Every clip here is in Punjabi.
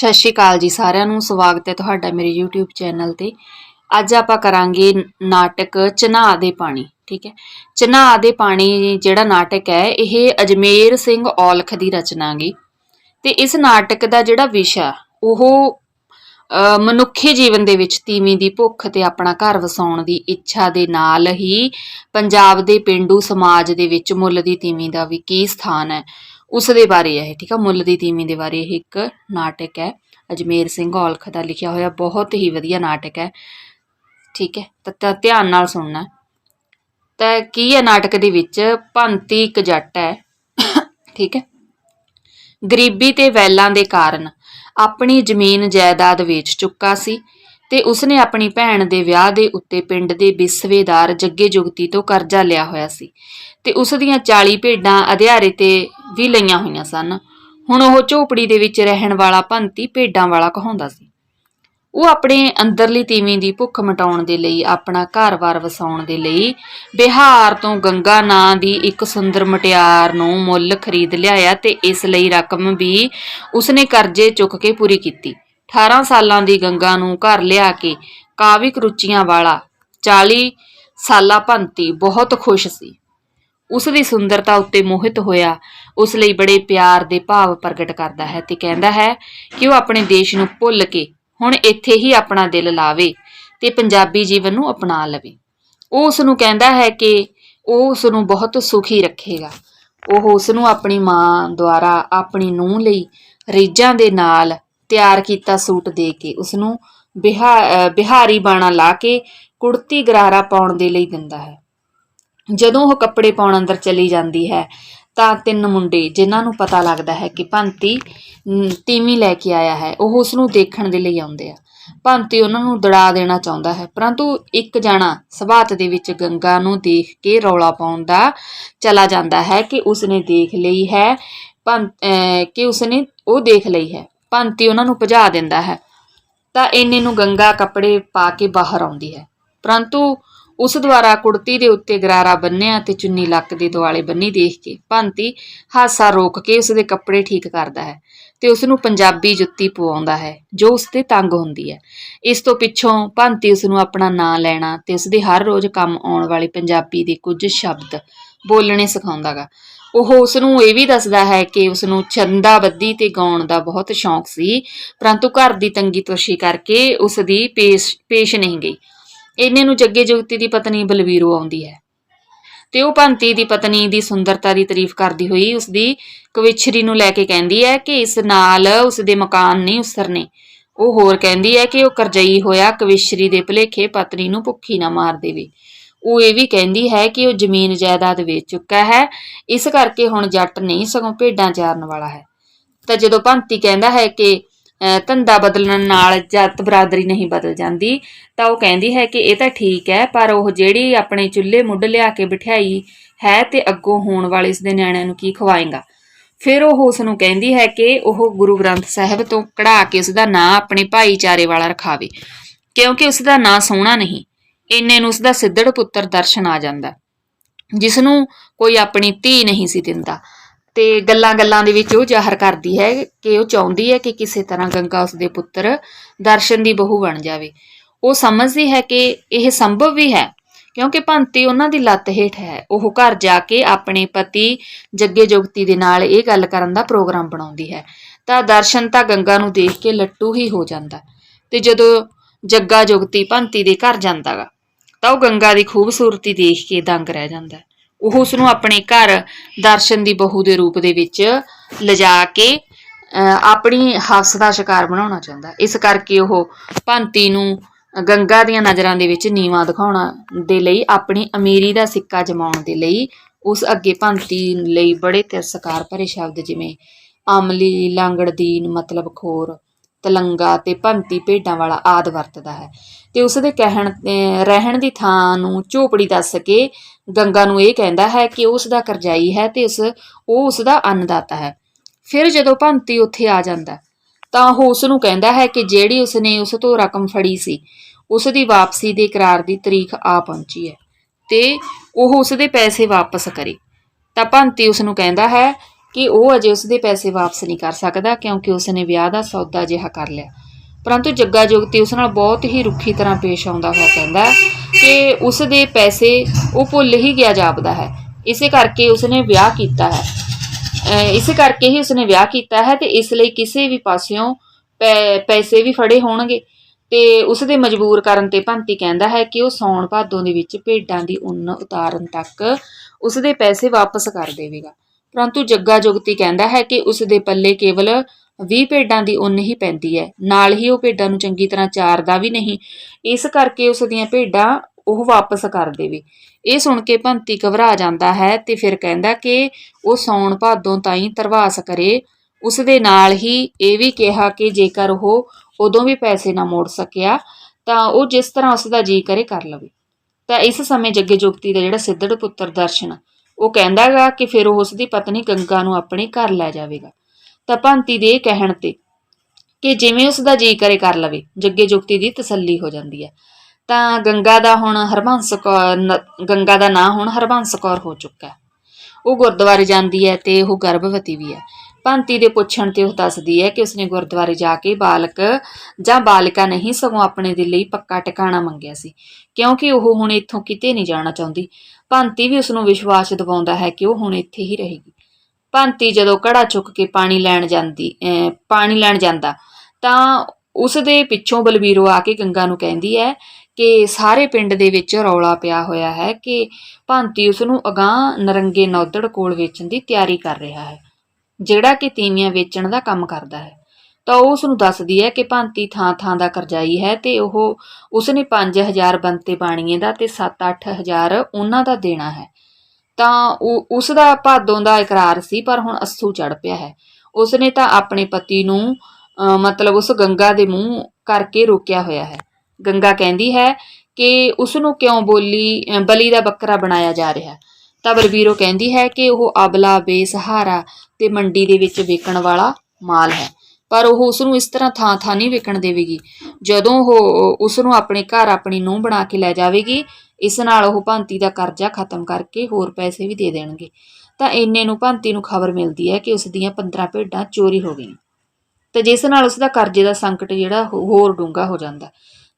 ਸਤਿ ਸ਼੍ਰੀ ਅਕਾਲ ਜੀ ਸਾਰਿਆਂ ਨੂੰ ਸਵਾਗਤ ਹੈ ਤੁਹਾਡਾ ਮੇਰੇ YouTube ਚੈਨਲ ਤੇ। ਅੱਜ ਆਪਾਂ ਕਰਾਂਗੇ ਨਾਟਕ ਚਨਾਹ ਦੇ ਪਾਣੀ ਠੀਕ ਹੈ? ਚਨਾਹ ਦੇ ਪਾਣੀ ਜਿਹੜਾ ਨਾਟਕ ਹੈ ਇਹ ਅਜਮੇਰ ਸਿੰਘ ਔਲਖ ਦੀ ਰਚਨਾ ਗਈ ਤੇ ਇਸ ਨਾਟਕ ਦਾ ਜਿਹੜਾ ਵਿਸ਼ਾ ਉਹ ਅ, ਮਨੁੱਖੀ ਜੀਵਨ ਦੇ ਵਿੱਚ ਤੀਵੀਂ ਦੀ ਭੁੱਖ ਤੇ ਆਪਣਾ ਘਰ ਵਸਾਉਣ ਦੀ ਇੱਛਾ ਦੇ ਨਾਲ ਹੀ ਪੰਜਾਬ ਦੇ ਪਿੰਡੂ ਸਮਾਜ ਦੇ ਵਿੱਚ ਮੁੱਲ ਦੀ ਤੀਵੀਂ ਦਾ ਵੀ ਕੀ ਸਥਾਨ ਹੈ। ਉਸ ਦੇ ਬਾਰੇ ਹੈ ਇਹ, ਠੀਕ ਹੈ ਮੁੱਲ ਦੀ ਤੀਵੀਂ ਦੇ ਬਾਰੇ ਇਹ ਇੱਕ ਨਾਟਕ ਹੈ। ਅਜਮੇਰ ਸਿੰਘ ਔਲਖ ਦਾ ਲਿਖਿਆ ਹੋਇਆ ਬਹੁਤ ਹੀ ਵਧੀਆ ਨਾਟਕ ਹੈ। ਠੀਕ ਹੈ ਤਾਂ ਧਿਆਨ ਨਾਲ ਸੁਣਨਾ। ਤਾਂ ਕੀ ਹੈ ਨਾਟਕ ਦੇ ਵਿੱਚ? ਭੰਤੀ ਇੱਕ ਜੱਟ ਹੈ। ਠੀਕ ਹੈ? ਗਰੀਬੀ ਤੇ ਵੈਲਾਂ ਦੇ ਕਾਰਨ ਆਪਣੀ ਜ਼ਮੀਨ ਜਾਇਦਾਦ ਵੇਚ ਚੁੱਕਾ ਸੀ। ਤੇ ਉਸਨੇ ਆਪਣੀ ਭੈਣ ਦੇ ਵਿਆਹ ਦੇ ਉੱਤੇ ਪਿੰਡ ਦੇ ਬਿਸਵੇਦਾਰ ਜੱਗੇ ਜੁਗਤੀ ਤੋਂ ਕਰਜ਼ਾ ਲਿਆ ਹੋਇਆ ਸੀ ਤੇ ਉਸ ਦੀਆਂ 40 ਭੇਡਾਂ ਅਧਿਆਰੇ ਤੇ ਵੀ ਲਈਆਂ ਹੋਈਆਂ ਸਨ। ਹੁਣ ਉਹ ਝੋਪੜੀ ਦੇ ਵਿੱਚ ਰਹਿਣ ਵਾਲਾ ਭੰਤੀ ਭੇਡਾਂ ਵਾਲਾ ਕਹਾਉਂਦਾ ਸੀ। ਉਹ ਆਪਣੇ ਅੰਦਰਲੀ ਤੀਵੀਂ ਦੀ ਭੁੱਖ ਮਿਟਾਉਣ ਦੇ ਲਈ, ਆਪਣਾ ਘਰ-ਬਾਰ ਵਸਾਉਣ ਦੇ ਲਈ ਬਿਹਾਰ ਤੋਂ ਗੰਗਾ ਨਾਂ ਦੀ ਇੱਕ ਸੁੰਦਰ ਮਟਿਆਰ ਨੂੰ ਮੁੱਲ ਖਰੀਦ ਲਿਆਇਆ ਤੇ ਇਸ ਲਈ ਰਕਮ ਵੀ ਉਸਨੇ ਕਰਜ਼ੇ ਚੁੱਕ ਕੇ ਪੂਰੀ ਕੀਤੀ। 18 ਸਾਲਾਂ ਦੀ ਗੰਗਾ ਨੂੰ ਘਰ ਲਿਆ ਕੇ ਕਾਵਿਕ ਰੁਚੀਆਂ ਵਾਲਾ 40 ਸਾਲਾ ਭੰਤੀ ਬਹੁਤ ਖੁਸ਼ ਸੀ। ਉਸ ਦੀ ਸੁੰਦਰਤਾ ਉੱਤੇ ਮੋਹਿਤ ਹੋਇਆ ਉਸ ਲਈ ਬੜੇ ਪਿਆਰ ਦੇ ਭਾਵ ਪ੍ਰਗਟ ਕਰਦਾ ਹੈ ਤੇ ਕਹਿੰਦਾ ਹੈ ਕਿ ਉਹ ਆਪਣੇ ਦੇਸ਼ ਨੂੰ ਭੁੱਲ ਕੇ ਹੁਣ ਇੱਥੇ ਹੀ ਆਪਣਾ ਦਿਲ ਲਾਵੇ ਤੇ ਪੰਜਾਬੀ ਜੀਵਨ ਨੂੰ ਅਪਣਾ ਲਵੇ। ਉਹ ਉਸ ਨੂੰ ਕਹਿੰਦਾ ਹੈ ਕਿ ਉਹ ਉਸ ਨੂੰ ਬਹੁਤ ਸੁਖੀ ਰੱਖੇਗਾ। ਉਹ ਉਸ ਨੂੰ ਆਪਣੀ ਮਾਂ ਦੁਆਰਾ ਆਪਣੀ ਨੂੰਹ ਲਈ ਰੀਝਾਂ ਦੇ ਨਾਲ ਤਿਆਰ ਕੀਤਾ ਸੂਟ ਦੇ ਕੇ ਉਸ ਨੂੰ ਬਿਹਾ ਬਿਹਾਰੀ ਬਾਣਾ ਲਾ ਕੇ ਕੁੜਤੀ ਗਰਾਰਾ ਪਾਉਣ ਦੇ ਲਈ ਦਿੰਦਾ ਹੈ। ਜਦੋਂ ਉਹ ਕੱਪੜੇ ਪਾਉਣ ਅੰਦਰ ਚਲੀ ਜਾਂਦੀ ਹੈ, ਤਾਂ ਤਿੰਨ ਮੁੰਡੇ, ਜਿਨ੍ਹਾਂ ਨੂੰ ਪਤਾ ਲੱਗਦਾ ਹੈ ਕਿ ਭੰਤੀ ਤੀਵੀਂ ਲੈ ਕੇ ਆਇਆ ਹੈ, ਉਹ ਉਸ ਨੂੰ ਦੇਖਣ ਦੇ ਲਈ ਆਉਂਦੇ ਆ। ਭੰਤੀ ਉਹਨਾਂ ਨੂੰ ਦੜਾ ਦੇਣਾ ਚਾਹੁੰਦਾ ਹੈ, ਪਰੰਤੂ ਇੱਕ ਜਾਣਾ ਸਬਾਤ ਦੇ ਵਿੱਚ ਗੰਗਾ ਨੂੰ ਦੇਖ ਕੇ ਰੌਲਾ ਪਾਉਣ ਦਾ ਚਲਾ ਜਾਂਦਾ ਹੈ ਕਿ ਉਸਨੇ ਦੇਖ ਲਈ ਹੈ, ਭੰ, ਅਹ, ਕਿ ਉਸਨੇ ਉਹ ਦੇਖ ਲਈ ਹੈ। ਭੰਤੀ ਉਹਨਾਂ ਨੂੰ ਭਜਾ ਦਿੰਦਾ ਹੈ, ਤਾਂ ਇੰਨੇ ਨੂੰ ਗੰਗਾ ਕੱਪੜੇ ਪਾ ਕੇ ਬਾਹਰ ਆਉਂਦੀ ਹੈ। ਪਰੰਤੂ ਉਸ ਦੁਆਰਾ ਕੁੜਤੀ ਦੇ ਉੱਤੇ ਗਰਾਰਾ ਬੰਨਿਆ ਤੇ ਚੁੰਨੀ ਲੱਕ ਦੇ ਦੁਆਲੇ ਬੰਨੀ ਦੇਖ ਕੇ ਭੰਤੀ ਹਾਸਾ ਰੋਕ ਕੇ ਉਸ ਦੇ ਕੱਪੜੇ ਠੀਕ ਕਰਦਾ ਹੈ ਤੇ ਉਸ ਨੂੰ ਪੰਜਾਬੀ ਜੁੱਤੀ ਪਵਾਉਂਦਾ ਹੈ, ਜੋ ਉਸ ਤੇ ਤੰਗ ਹੁੰਦੀ ਹੈ। ਇਸ ਤੋਂ ਪਿੱਛੋਂ ਭੰਤੀ ਉਸ ਨੂੰ ਆਪਣਾ ਨਾਂ ਲੈਣਾ ਤੇ ਉਸ ਦੇ ਹਰ ਰੋਜ਼ ਕੰਮ ਆਉਣ ਵਾਲੇ ਪੰਜਾਬੀ ਦੇ ਕੁਝ ਸ਼ਬਦ ਬੋਲਣੇ ਸਿਖਾਉਂਦਾਗਾ ਉਹ ਉਸ ਨੂੰ ਇਹ ਵੀ ਦੱਸਦਾ ਹੈ ਕਿ ਉਸ ਨੂੰ ਛੰਦਾਬੱਦੀ ਤੇ ਗਾਉਣ ਦਾ ਬਹੁਤ ਸ਼ੌਂਕ ਸੀ, ਪਰੰਤੂ ਘਰ ਦੀ ਤੰਗੀ ਤੋਸ਼ੀ ਕਰਕੇ ਉਸ ਦੀ ਪੇਸ਼ ਪੇਸ਼ ਨਹੀਂ ਗਈ। ਇੰਨੇ ਨੂੰ ਜੱਗੇ ਜੁਗਤੀ ਦੀ ਪਤਨੀ ਬਲਵੀਰੋ ਆਉਂਦੀ ਹੈ। ਤੇ ਉਹ ਭੰਤੀ ਦੀ ਪਤਨੀ ਦੀ ਸੁੰਦਰਤਾ ਦੀ ਤਾਰੀਫ ਕਰਦੀ ਹੋਈ ਉਸ ਦੀ ਕਵਿਛਰੀ ਨੂੰ ਲੈ ਕੇ ਕਹਿੰਦੀ ਹੈ ਕਿ ਇਸ ਨਾਲ ਉਸ ਦੇ ਮਕਾਨ ਨਹੀਂ ਉਸਰਨੇ। ਉਹ ਹੋਰ ਕਹਿੰਦੀ ਹੈ ਕਿ ਉਹ ਕਰਜਈ ਹੋਇਆ ਕਵਿਸ਼ਰੀ ਦੇ ਭੁਲੇਖੇ ਪਤਨੀ ਨੂੰ ਭੁੱਖੀ ਨਾ ਮਾਰ ਦੇਵੇ। ਉਹ ਇਹ ਵੀ ਕਹਿੰਦੀ ਹੈ ਕਿ ਉਹ ਜ਼ਮੀਨ ਜਾਇਦਾਦ ਵੇਚ ਚੁੱਕਾ ਹੈ। ਇਸ ਕਰਕੇ ਹੁਣ ਜੱਟ ਨਹੀਂ ਸਗੋਂ ਭੇਡਾਂ ਚਾਰਨ ਵਾਲਾ ਹੈ। ਤਾਂ ਜਦੋਂ ਭੰਤੀ ਕਹਿੰਦਾ ਹੈ ਕਿ ਧੰਦਾ ਬਦਲਣ ਨਾਲ ਜਾਤ ਬਰਾਦਰੀ ਨਹੀਂ ਬਦਲ ਜਾਂਦੀ, ਤਾਂ ਉਹ ਕਹਿੰਦੀ ਹੈ ਕਿ ਇਹ ਤਾਂ ਠੀਕ ਹੈ, ਪਰ ਉਹ ਜਿਹੜੀ ਆਪਣੇ ਚੁੱਲ੍ਹੇ ਮੁੱਢ ਲਿਆ ਕੇ ਬਿਠਾਈ ਹੈ ਤੇ ਅੱਗੋਂ ਹੋਣ ਵਾਲੇ ਇਸ ਦੇ ਨਿਆਣਿਆਂ ਨੂੰ ਕੀ ਖਵਾਏਗਾ? ਫਿਰ ਉਹ ਉਸ ਨੂੰ ਕਹਿੰਦੀ ਹੈ ਕਿ ਉਹ ਗੁਰੂ ਗ੍ਰੰਥ ਸਾਹਿਬ ਤੋਂ ਕਢਾ ਕੇ ਉਸ ਦਾ ਨਾਂ ਆਪਣੇ ਭਾਈਚਾਰੇ ਵਾਲਾ ਰਖਾਵੇ, ਕਿਉਂਕਿ ਉਸ ਦਾ ਨਾਂ ਸੋਹਣਾ ਨਹੀਂ। ਇੰਨੇ ਨੂੰ ਉਸਦਾ ਸਿੱਧੜ ਪੁੱਤਰ ਦਰਸ਼ਨ ਆ ਜਾਂਦਾ ਜਿਸ ਨੂੰ ਕੋਈ ਆਪਣੀ ਧੀ ਨਹੀਂ ਸੀ ਦਿੰਦਾ। ਤੇ ਗੱਲਾਂ-ਗੱਲਾਂ ਦੇ ਵਿੱਚ ਉਹ ਜ਼ਾਹਰ ਕਰਦੀ ਹੈ ਕਿ ਉਹ ਚਾਹੁੰਦੀ ਹੈ ਕਿ ਕਿਸੇ ਤਰ੍ਹਾਂ ਗੰਗਾ ਉਸਦੇ ਪੁੱਤਰ ਦਰਸ਼ਨ ਦੀ ਬਹੂ ਬਣ ਜਾਵੇ। ਉਹ ਸਮਝਦੀ ਹੈ ਕਿ ਇਹ ਸੰਭਵ ਵੀ ਹੈ, ਕਿਉਂਕਿ ਭੰਤੀ ਉਹਨਾਂ ਦੀ ਲੱਤ ਹੇਠ ਹੈ। ਉਹ ਘਰ ਜਾ ਕੇ ਆਪਣੇ ਪਤੀ ਜੱਗੇ ਜੁਗਤੀ ਦੇ ਨਾਲ ਇਹ ਗੱਲ ਕਰਨ ਦਾ ਪ੍ਰੋਗਰਾਮ ਬਣਾਉਂਦੀ ਹੈ। ਤਾਂ ਦਰਸ਼ਨ ਤਾਂ ਗੰਗਾ ਨੂੰ ਦੇਖ ਕੇ ਲੱਟੂ ਹੀ ਹੋ ਜਾਂਦਾ ਤੇ ਜਦੋਂ ਜੱਗਾ ਜੁਗਤੀ ਭੰਤੀ ਦੇ ਘਰ ਜਾਂਦਾਗਾ ਤਾਂ ਉਹ ਗੰਗਾ ਦੀ ਖੂਬਸੂਰਤੀ ਦੇਖ ਕੇ ਦੰਗ ਰਹਿ ਜਾਂਦਾ ਹੈ। ਉਹ ਉਸ ਨੂੰ ਆਪਣੇ ਘਰ ਦਰਸ਼ਨ ਦੀ ਬਹੂ ਦੇ ਰੂਪ ਦੇ ਵਿੱਚ ਲਿਜਾ ਕੇ ਅਹ, ਆਪਣੀ ਹਵਸ ਦਾ ਸ਼ਿਕਾਰ ਬਣਾਉਣਾ ਚਾਹੁੰਦਾ ਇਸ ਕਰਕੇ ਉਹ ਭੰਤੀ ਨੂੰ ਗੰਗਾ ਦੀਆਂ ਨਜ਼ਰਾਂ ਦੇ ਵਿੱਚ ਨੀਵਾ ਦਿਖਾਉਣਾ ਦੇ ਲਈ ਆਪਣੀ ਅਮੀਰੀ ਦਾ ਸਿੱਕਾ ਜਮਾਉਣ ਦੇ ਲਈ ਉਸ ਅੱਗੇ ਭੰਤੀ ਲਈ ਬੜੇ ਤਿਰਸਕਾਰ ਭਰੇ ਸ਼ਬਦ ਜਿਵੇਂ ਅਮਲੀ ਲਾਂਗੜਦੀਨ ਮਤਲਬ ਖੋਰ ਤਲੰਗਾ ਤੇ ਭੰਤੀ ਭੇਡਾਂ ਵਾਲਾ ਆਦ ਵਰਤਦਾ ਹੈ। ਤੇ ਉਸ ਦੇ ਕਹਿਣ ਰਹਿਣ ਦੀ ਥਾਂ ਨੂੰ ਝੋਪੜੀ ਦੱਸ ਕੇ ਗੰਗਾ ਨੂੰ ਇਹ ਕਹਿੰਦਾ ਹੈ ਕਿ ਉਸ ਦਾ ਕਰਜ਼ਾਈ ਹੈ ਤੇ ਉਸ, ਉਹ ਉਸ ਦਾ ਅੰਨਦਾਤਾ ਹੈ। ਫਿਰ ਜਦੋਂ ਭੰਤੀ ਉੱਥੇ ਆ ਜਾਂਦਾ, ਤਾਂ ਉਹ ਉਸ ਨੂੰ ਕਹਿੰਦਾ ਹੈ ਕਿ ਜਿਹੜੀ ਉਸਨੇ ਉਸ ਤੋਂ ਰਕਮ ਫੜੀ ਸੀ ਉਸ ਦੀ ਵਾਪਸੀ ਦੇ ਇਕਰਾਰ ਦੀ ਤਰੀਕ ਆ ਪਹੁੰਚੀ ਹੈ ਤੇ ਉਹ ਉਸ ਦੇ ਪੈਸੇ ਵਾਪਸ ਕਰੇ। ਤਾਂ ਭੰਤੀ ਉਸ ਨੂੰ ਕਹਿੰਦਾ ਹੈ ਕਿ ਉਹ ਅਜੇ ਉਸ ਦੇ ਪੈਸੇ ਵਾਪਸ ਨਹੀਂ ਕਰ ਸਕਦਾ ਕਿਉਂਕਿ ਉਸ ਨੇ ਵਿਆਹ ਦਾ ਸੌਦਾ ਜਿਹਾ ਕਰ ਲਿਆ। ਪਰੰਤੂ ਜੱਗਾ ਜੁਗਤੀ ਉਸ ਨਾਲ ਬਹੁਤ ਹੀ ਰੁੱਖੀ ਤਰ੍ਹਾਂ ਪੇਸ਼ ਆਉਂਦਾ ਹੋਇਆ ਕਹਿੰਦਾ ਕਿ ਉਸ ਦੇ ਪੈਸੇ ਉਹ ਭੁੱਲ ਹੀ ਗਿਆ ਜਾਪਦਾ ਹੈ। ਇਸੇ ਕਰਕੇ ਉਸ ਨੇ ਵਿਆਹ ਕੀਤਾ ਹੈ। ਅਹ ਇਸੇ ਕਰਕੇ ਹੀ ਉਸਨੇ ਵਿਆਹ ਕੀਤਾ ਹੈ ਤੇ ਇਸ ਲਈ ਕਿਸੇ ਵੀ ਪਾਸਿਓਂ ਪੈ- ਪੈਸੇ ਵੀ ਫੜੇ ਹੋਣਗੇ। ਤੇ ਉਸ ਦੇ ਮਜਬੂਰ ਕਰਨ ਤੇ ਭੰਤੀ ਕਹਿੰਦਾ ਹੈ ਕਿ ਉਹ ਸੌਣ ਭਾਦੋਂ ਦੇ ਵਿੱਚ ਭੇਡਾਂ ਦੀ ਉੱਨ ਉਤਾਰਨ ਤੱਕ ਉਸ ਦੇ ਪੈਸੇ ਵਾਪਸ ਕਰ ਦੇਵੇਗਾ। ਪਰੰਤੂ ਜੱਗਾ ਜੁਗਤੀ ਕਹਿੰਦਾ ਹੈ ਕਿ ਉਸ ਦੇ ਪੱਲੇ ਕੇਵਲ 20 ਭੇਡਾਂ ਦੀ ਉੱਨ ਹੀ ਪੈਂਦੀ ਹੈ। ਨਾਲ ਹੀ ਉਹ ਭੇਡਾਂ ਨੂੰ ਚੰਗੀ ਤਰ੍ਹਾਂ ਚਾਰਦਾ ਵੀ ਨਹੀਂ। ਇਸ ਕਰਕੇ ਉਸ ਦੀਆਂ ਭੇਡਾਂ ਉਹ ਵਾਪਸ ਕਰ ਦੇਵੇ। ਇਹ ਸੁਣ ਕੇ ਭੰਤੀ ਘਬਰਾ ਜਾਂਦਾ ਹੈ ਤੇ ਫਿਰ ਕਹਿੰਦਾ ਕਿ ਉਹ ਸੌਣ ਭਾਦੋਂ ਤਾਈਂ ਤਰਵਾਸ ਕਰੇ। ਉਸ ਦੇ ਨਾਲ ਹੀ ਇਹ ਵੀ ਕਿਹਾ ਕਿ ਜੇਕਰ ਉਹ ਉਦੋਂ ਵੀ ਪੈਸੇ ਨਾ ਮੋੜ ਸਕਿਆ, ਤਾਂ ਉਹ ਜਿਸ ਤਰ੍ਹਾਂ ਉਸ ਦਾ ਜੀ ਕਰੇ ਕਰ ਲਵੇ। ਤਾਂ ਇਸ ਸਮੇਂ ਜੱਗੇ ਜੁਗਤੀ ਦਾ ਜਿਹੜਾ ਸਿੱਧੜ ਪੁੱਤਰ ਦਰਸ਼ਨ ਉਹ ਕਹਿੰਦਾਗਾ ਕਿ ਫਿਰ ਉਹ ਉਸ ਦੀ ਪਤਨੀ ਗੰਗਾ ਨੂੰ ਆਪਣੇ ਘਰ ਲੈ ਜਾਵੇਗਾ। ਤਾਂ ਭੰਤੀ ਦੇ ਇਹ ਕਹਿਣ ਤੇ ਕਿ ਜਿਵੇਂ ਉਸ ਦਾ ਜੀ ਕਰੇ ਕਰ ਲਵੇ, ਜੱਗੇ ਜੁਗਤੀ ਦੀ ਤਸੱਲੀ ਹੋ ਜਾਂਦੀ ਹੈ। ਤਾਂ ਗੰਗਾ ਦਾ ਹੁਣ ਹਰਬੰਸ ਕੌਰ ਗੰਗਾ ਦਾ ਨਾਂ ਹੁਣ ਹਰਬੰਸ ਕੌਰ ਹੋ ਚੁੱਕਾ ਹੈ। ਉਹ ਗੁਰਦੁਆਰੇ ਜਾਂਦੀ ਹੈ ਤੇ ਉਹ ਗਰਭਵਤੀ ਵੀ ਹੈ। ਭੰਤੀ ਦੇ ਪੁੱਛਣ ਤੇ ਉਹ ਦੱਸਦੀ ਹੈ ਕਿ ਉਸਨੇ ਗੁਰਦੁਆਰੇ ਜਾ ਕੇ ਬਾਲਕ ਜਾਂ ਬਾਲਿਕਾ ਨਹੀਂ ਸਗੋਂ ਆਪਣੇ ਦੇ ਲਈ ਪੱਕਾ ਟਿਕਾਣਾ ਮੰਗਿਆ ਸੀ, ਕਿਉਂਕਿ ਉਹ ਹੁਣ ਇੱਥੋਂ ਕਿਤੇ ਨਹੀਂ ਜਾਣਾ ਚਾਹੁੰਦੀ। ਭੰਤੀ ਵੀ ਉਸ ਨੂੰ ਵਿਸ਼ਵਾਸ ਦਿਵਾਉਂਦਾ ਹੈ ਕਿ ਉਹ ਹੁਣ ਇੱਥੇ ਹੀ ਰਹੇਗੀ। ਭੰਤੀ ਜਦੋਂ ਕੜਾ ਚੁੱਕ ਕੇ ਪਾਣੀ ਲੈਣ ਜਾਂਦੀ ਪਾਣੀ ਲੈਣ ਜਾਂਦਾ, ਤਾਂ ਉਸ ਦੇ ਪਿੱਛੋਂ ਬਲਬੀਰੋ ਆ ਕੇ ਗੰਗਾ ਨੂੰ ਕਹਿੰਦੀ ਹੈ ਕਿ ਸਾਰੇ ਪਿੰਡ ਦੇ ਵਿੱਚ ਰੌਲਾ ਪਿਆ ਹੋਇਆ ਹੈ ਕਿ ਭਾਂਤੀ ਉਸ ਨੂੰ ਅਗਾਂਹ ਨਰੰਗੇ ਨੌਦੜ ਕੋਲ ਵੇਚਣ ਦੀ ਤਿਆਰੀ ਕਰ ਰਿਹਾ ਹੈ। ਜਿਹੜਾ ਕਿ ਤੀਵੀਆਂ ਵੇਚਣ ਦਾ ਕੰਮ ਕਰਦਾ ਹੈ। ਤਾਂ ਉਹ ਉਸ ਨੂੰ ਦੱਸਦੀ ਹੈ ਕਿ ਭਾਂਤੀ ਥਾਂ ਥਾਂ ਦਾ ਕਰਜ਼ਾਈ ਹੈ ਤੇ ਉਹ ਉਸ ਨੇ 5000 ਬੰਤੇ ਬਾਣੀਏ ਦਾ ਤੇ 7-8000 ਉਹਨਾਂ ਦਾ ਦੇਣਾ ਹੈ। ਤਾਂ ਉਹ ਉਸ ਦਾ ਭਾਦੋਂ ਦਾ ਇਕਰਾਰ ਸੀ, ਪਰ ਹੁਣ ਅਸੂ ਚੜ ਪਿਆ ਹੈ। ਉਸ ਨੇ ਤਾਂ ਆਪਣੇ ਪਤੀ ਨੂੰ ਅਹ ਮਤਲਬ ਉਸ ਗੰਗਾ ਦੇ ਮੂੰਹ ਕਰਕੇ ਰੋਕਿਆ ਹੋਇਆ ਹੈ। ਗੰਗਾ ਕਹਿੰਦੀ ਹੈ ਕਿ ਉਸ ਨੂੰ ਕਿਉਂ ਬੋਲੀ ਅਹ ਬਲੀ ਦਾ ਬੱਕਰਾ ਬਣਾਇਆ ਜਾ ਰਿਹਾ। ਤਾਂ ਬਲਬੀਰੋ ਕਹਿੰਦੀ ਹੈ ਕਿ ਉਹ ਅਬਲਾ ਬੇਸਹਾਰਾ ਤੇ ਮੰਡੀ ਦੇ ਵਿੱਚ ਵੇਚਣ ਵਾਲਾ ਮਾਲ ਹੈ। ਪਰ ਉਹ ਉਸ ਨੂੰ ਇਸ ਤਰ੍ਹਾਂ ਥਾਂ ਥਾਂ ਨਹੀਂ ਵਿਕਣ ਦੇਵੇਗੀ। ਜਦੋਂ ਉਹ ਉਸ ਨੂੰ ਆਪਣੇ ਘਰ ਆਪਣੀ ਨੂੰਹ ਬਣਾ ਕੇ ਲੈ ਜਾਵੇਗੀ, ਇਸ ਨਾਲ ਉਹ ਭੰਤੀ ਦਾ ਕਰਜ਼ਾ ਖਤਮ ਕਰਕੇ ਹੋਰ ਪੈਸੇ ਵੀ ਦੇ ਦੇਣਗੇ। ਤਾਂ ਇੰਨੇ ਨੂੰ ਭੰਤੀ ਨੂੰ ਖਬਰ ਮਿਲਦੀ ਹੈ ਕਿ ਉਸ ਦੀਆਂ 15 ਭੇਡਾਂ ਚੋਰੀ ਹੋ ਗਈਆਂ। ਤੇ ਜਿਸ ਨਾਲ ਉਸ ਦਾ ਕਰਜ਼ੇ ਦਾ ਸੰਕਟ ਜਿਹੜਾ ਹੋ- ਹੋਰ ਡੂੰਘਾ ਹੋ ਜਾਂਦਾ।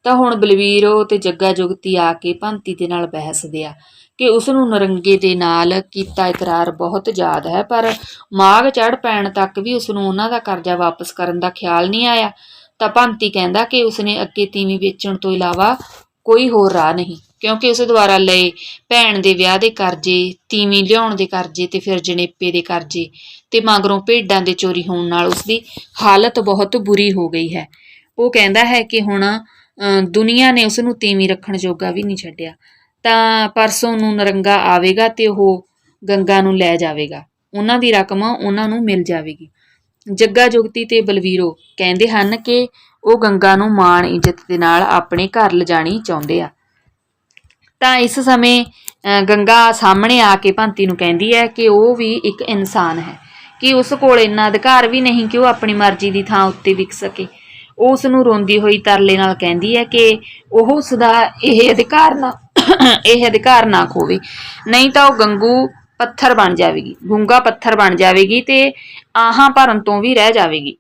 ਤਾਂ ਹੁਣ ਬਲਵੀਰੋ ਤੇ ਜੱਗਾ ਜੁਗਤੀ ਆ ਕੇ ਭੰਤੀ ਦੇ ਨਾਲ ਬਹਿਸਦੇ ਆ। ਕਿ ਉਸ ਨੂੰ ਨਰੰਗੇ ਦੇ ਨਾਲ ਕੀਤਾ ਇਕਰਾਰ ਬਹੁਤ ਯਾਦ ਹੈ ਪਰ ਮਾਗ ਚੜ ਪੈਣ ਤੱਕ ਵੀ ਉਸ ਨੂੰ ਉਹਨਾਂ ਦਾ ਕਰਜ਼ਾ ਵਾਪਸ ਕਰਨ ਦਾ ਖਿਆਲ ਨਹੀਂ ਆਇਆ। ਤਾਂ ਭੰਤੀ ਕਹਿੰਦਾ ਕਿ ਉਸਨੇ ਅੱਗੇ ਤੀਵੀਂ ਵੇਚਣ ਤੋਂ ਇਲਾਵਾ ਕੋਈ ਹੋਰ ਰਾਹ ਨਹੀਂ ਕਿਉਂਕਿ ਉਸ ਦੁਆਰਾ ਲਏ ਭੈਣ ਦੇ ਵਿਆਹ ਦੇ ਕਰਜ਼ੇ ਤੀਵੀਂ ਲਿਆਉਣ ਦੇ ਕਰਜ਼ੇ ਤੇ ਫਿਰ ਜਣੇਪੇ ਦੇ ਕਰਜ਼ੇ ਤੇ ਮਗਰੋਂ ਭੇਡਾਂ ਦੇ ਚੋਰੀ ਹੋਣ ਨਾਲ ਉਸ ਦੀ ਹਾਲਤ ਬਹੁਤ ਬੁਰੀ ਹੋ ਗਈ ਹੈ। ਉਹ ਕਹਿੰਦਾ ਹੈ ਕਿ ਹੁਣ ਅ, ਦੁਨੀਆ ਨੇ ਉਸ ਨੂੰ ਤੀਵੀਂ ਰੱਖਣ ਜੋਗਾ ਵੀ ਨਹੀਂ ਛੱਡਿਆ। ਤਾਂ ਪਰਸੋਂ ਨੂੰ ਨਰੰਗਾ ਆਵੇਗਾ ਤੇ ਉਹ ਗੰਗਾ ਨੂੰ ਲੈ ਜਾਵੇਗਾ। ਉਹਨਾਂ ਦੀ ਰਕਮ ਉਹਨਾਂ ਨੂੰ ਮਿਲ ਜਾਵੇਗੀ। ਜੱਗਾ ਜੁਗਤੀ ਤੇ ਬਲਵੀਰੋ ਕਹਿੰਦੇ ਹਨ ਕਿ ਉਹ ਗੰਗਾ ਨੂੰ ਮਾਣ ਇੱਜ਼ਤ ਦੇ ਨਾਲ ਆਪਣੇ ਘਰ ਲਿਜਾਣੀ ਚਾਹੁੰਦੇ ਆ। ਤਾਂ ਇਸ ਸਮੇਂ ਅ, ਗੰਗਾ ਸਾਹਮਣੇ ਆ ਕੇ ਭੰਤੀ ਨੂੰ ਕਹਿੰਦੀ ਹੈ ਕਿ ਉਹ ਵੀ ਇੱਕ ਇਨਸਾਨ ਹੈ। ਕਿ ਉਸ ਕੋਲ ਇੰਨਾ ਅਧਿਕਾਰ ਵੀ ਨਹੀਂ ਕਿ ਉਹ ਆਪਣੀ ਮਰਜ਼ੀ ਦੀ ਥਾਂ ਉੱਤੇ ਵਿਕ ਸਕੇ। ਉਹ ਉਸ ਨੂੰ ਰੋਂਦੀ ਹੋਈ ਤਰਲੇ ਨਾਲ ਕਹਿੰਦੀ ਹੈ ਕਿ ਉਹ ਉਸ ਦਾ ਇਹ ਅਧਿਕਾਰ ਨਾ ਇਹ ਅਧਿਕਾਰ ਨਾ ਖੋਵੇ। ਨਹੀਂ ਤਾਂ ਉਹ ਗੰਗੂ ਪੱਥਰ ਬਣ ਜਾਵੇਗੀ। ਗੁੰਗਾ ਪੱਥਰ ਬਣ ਜਾਵੇਗੀ ਤੇ ਆਹਾਂ ਭਰਨ ਤੋਂ ਵੀ ਰਹਿ ਜਾਵੇਗੀ।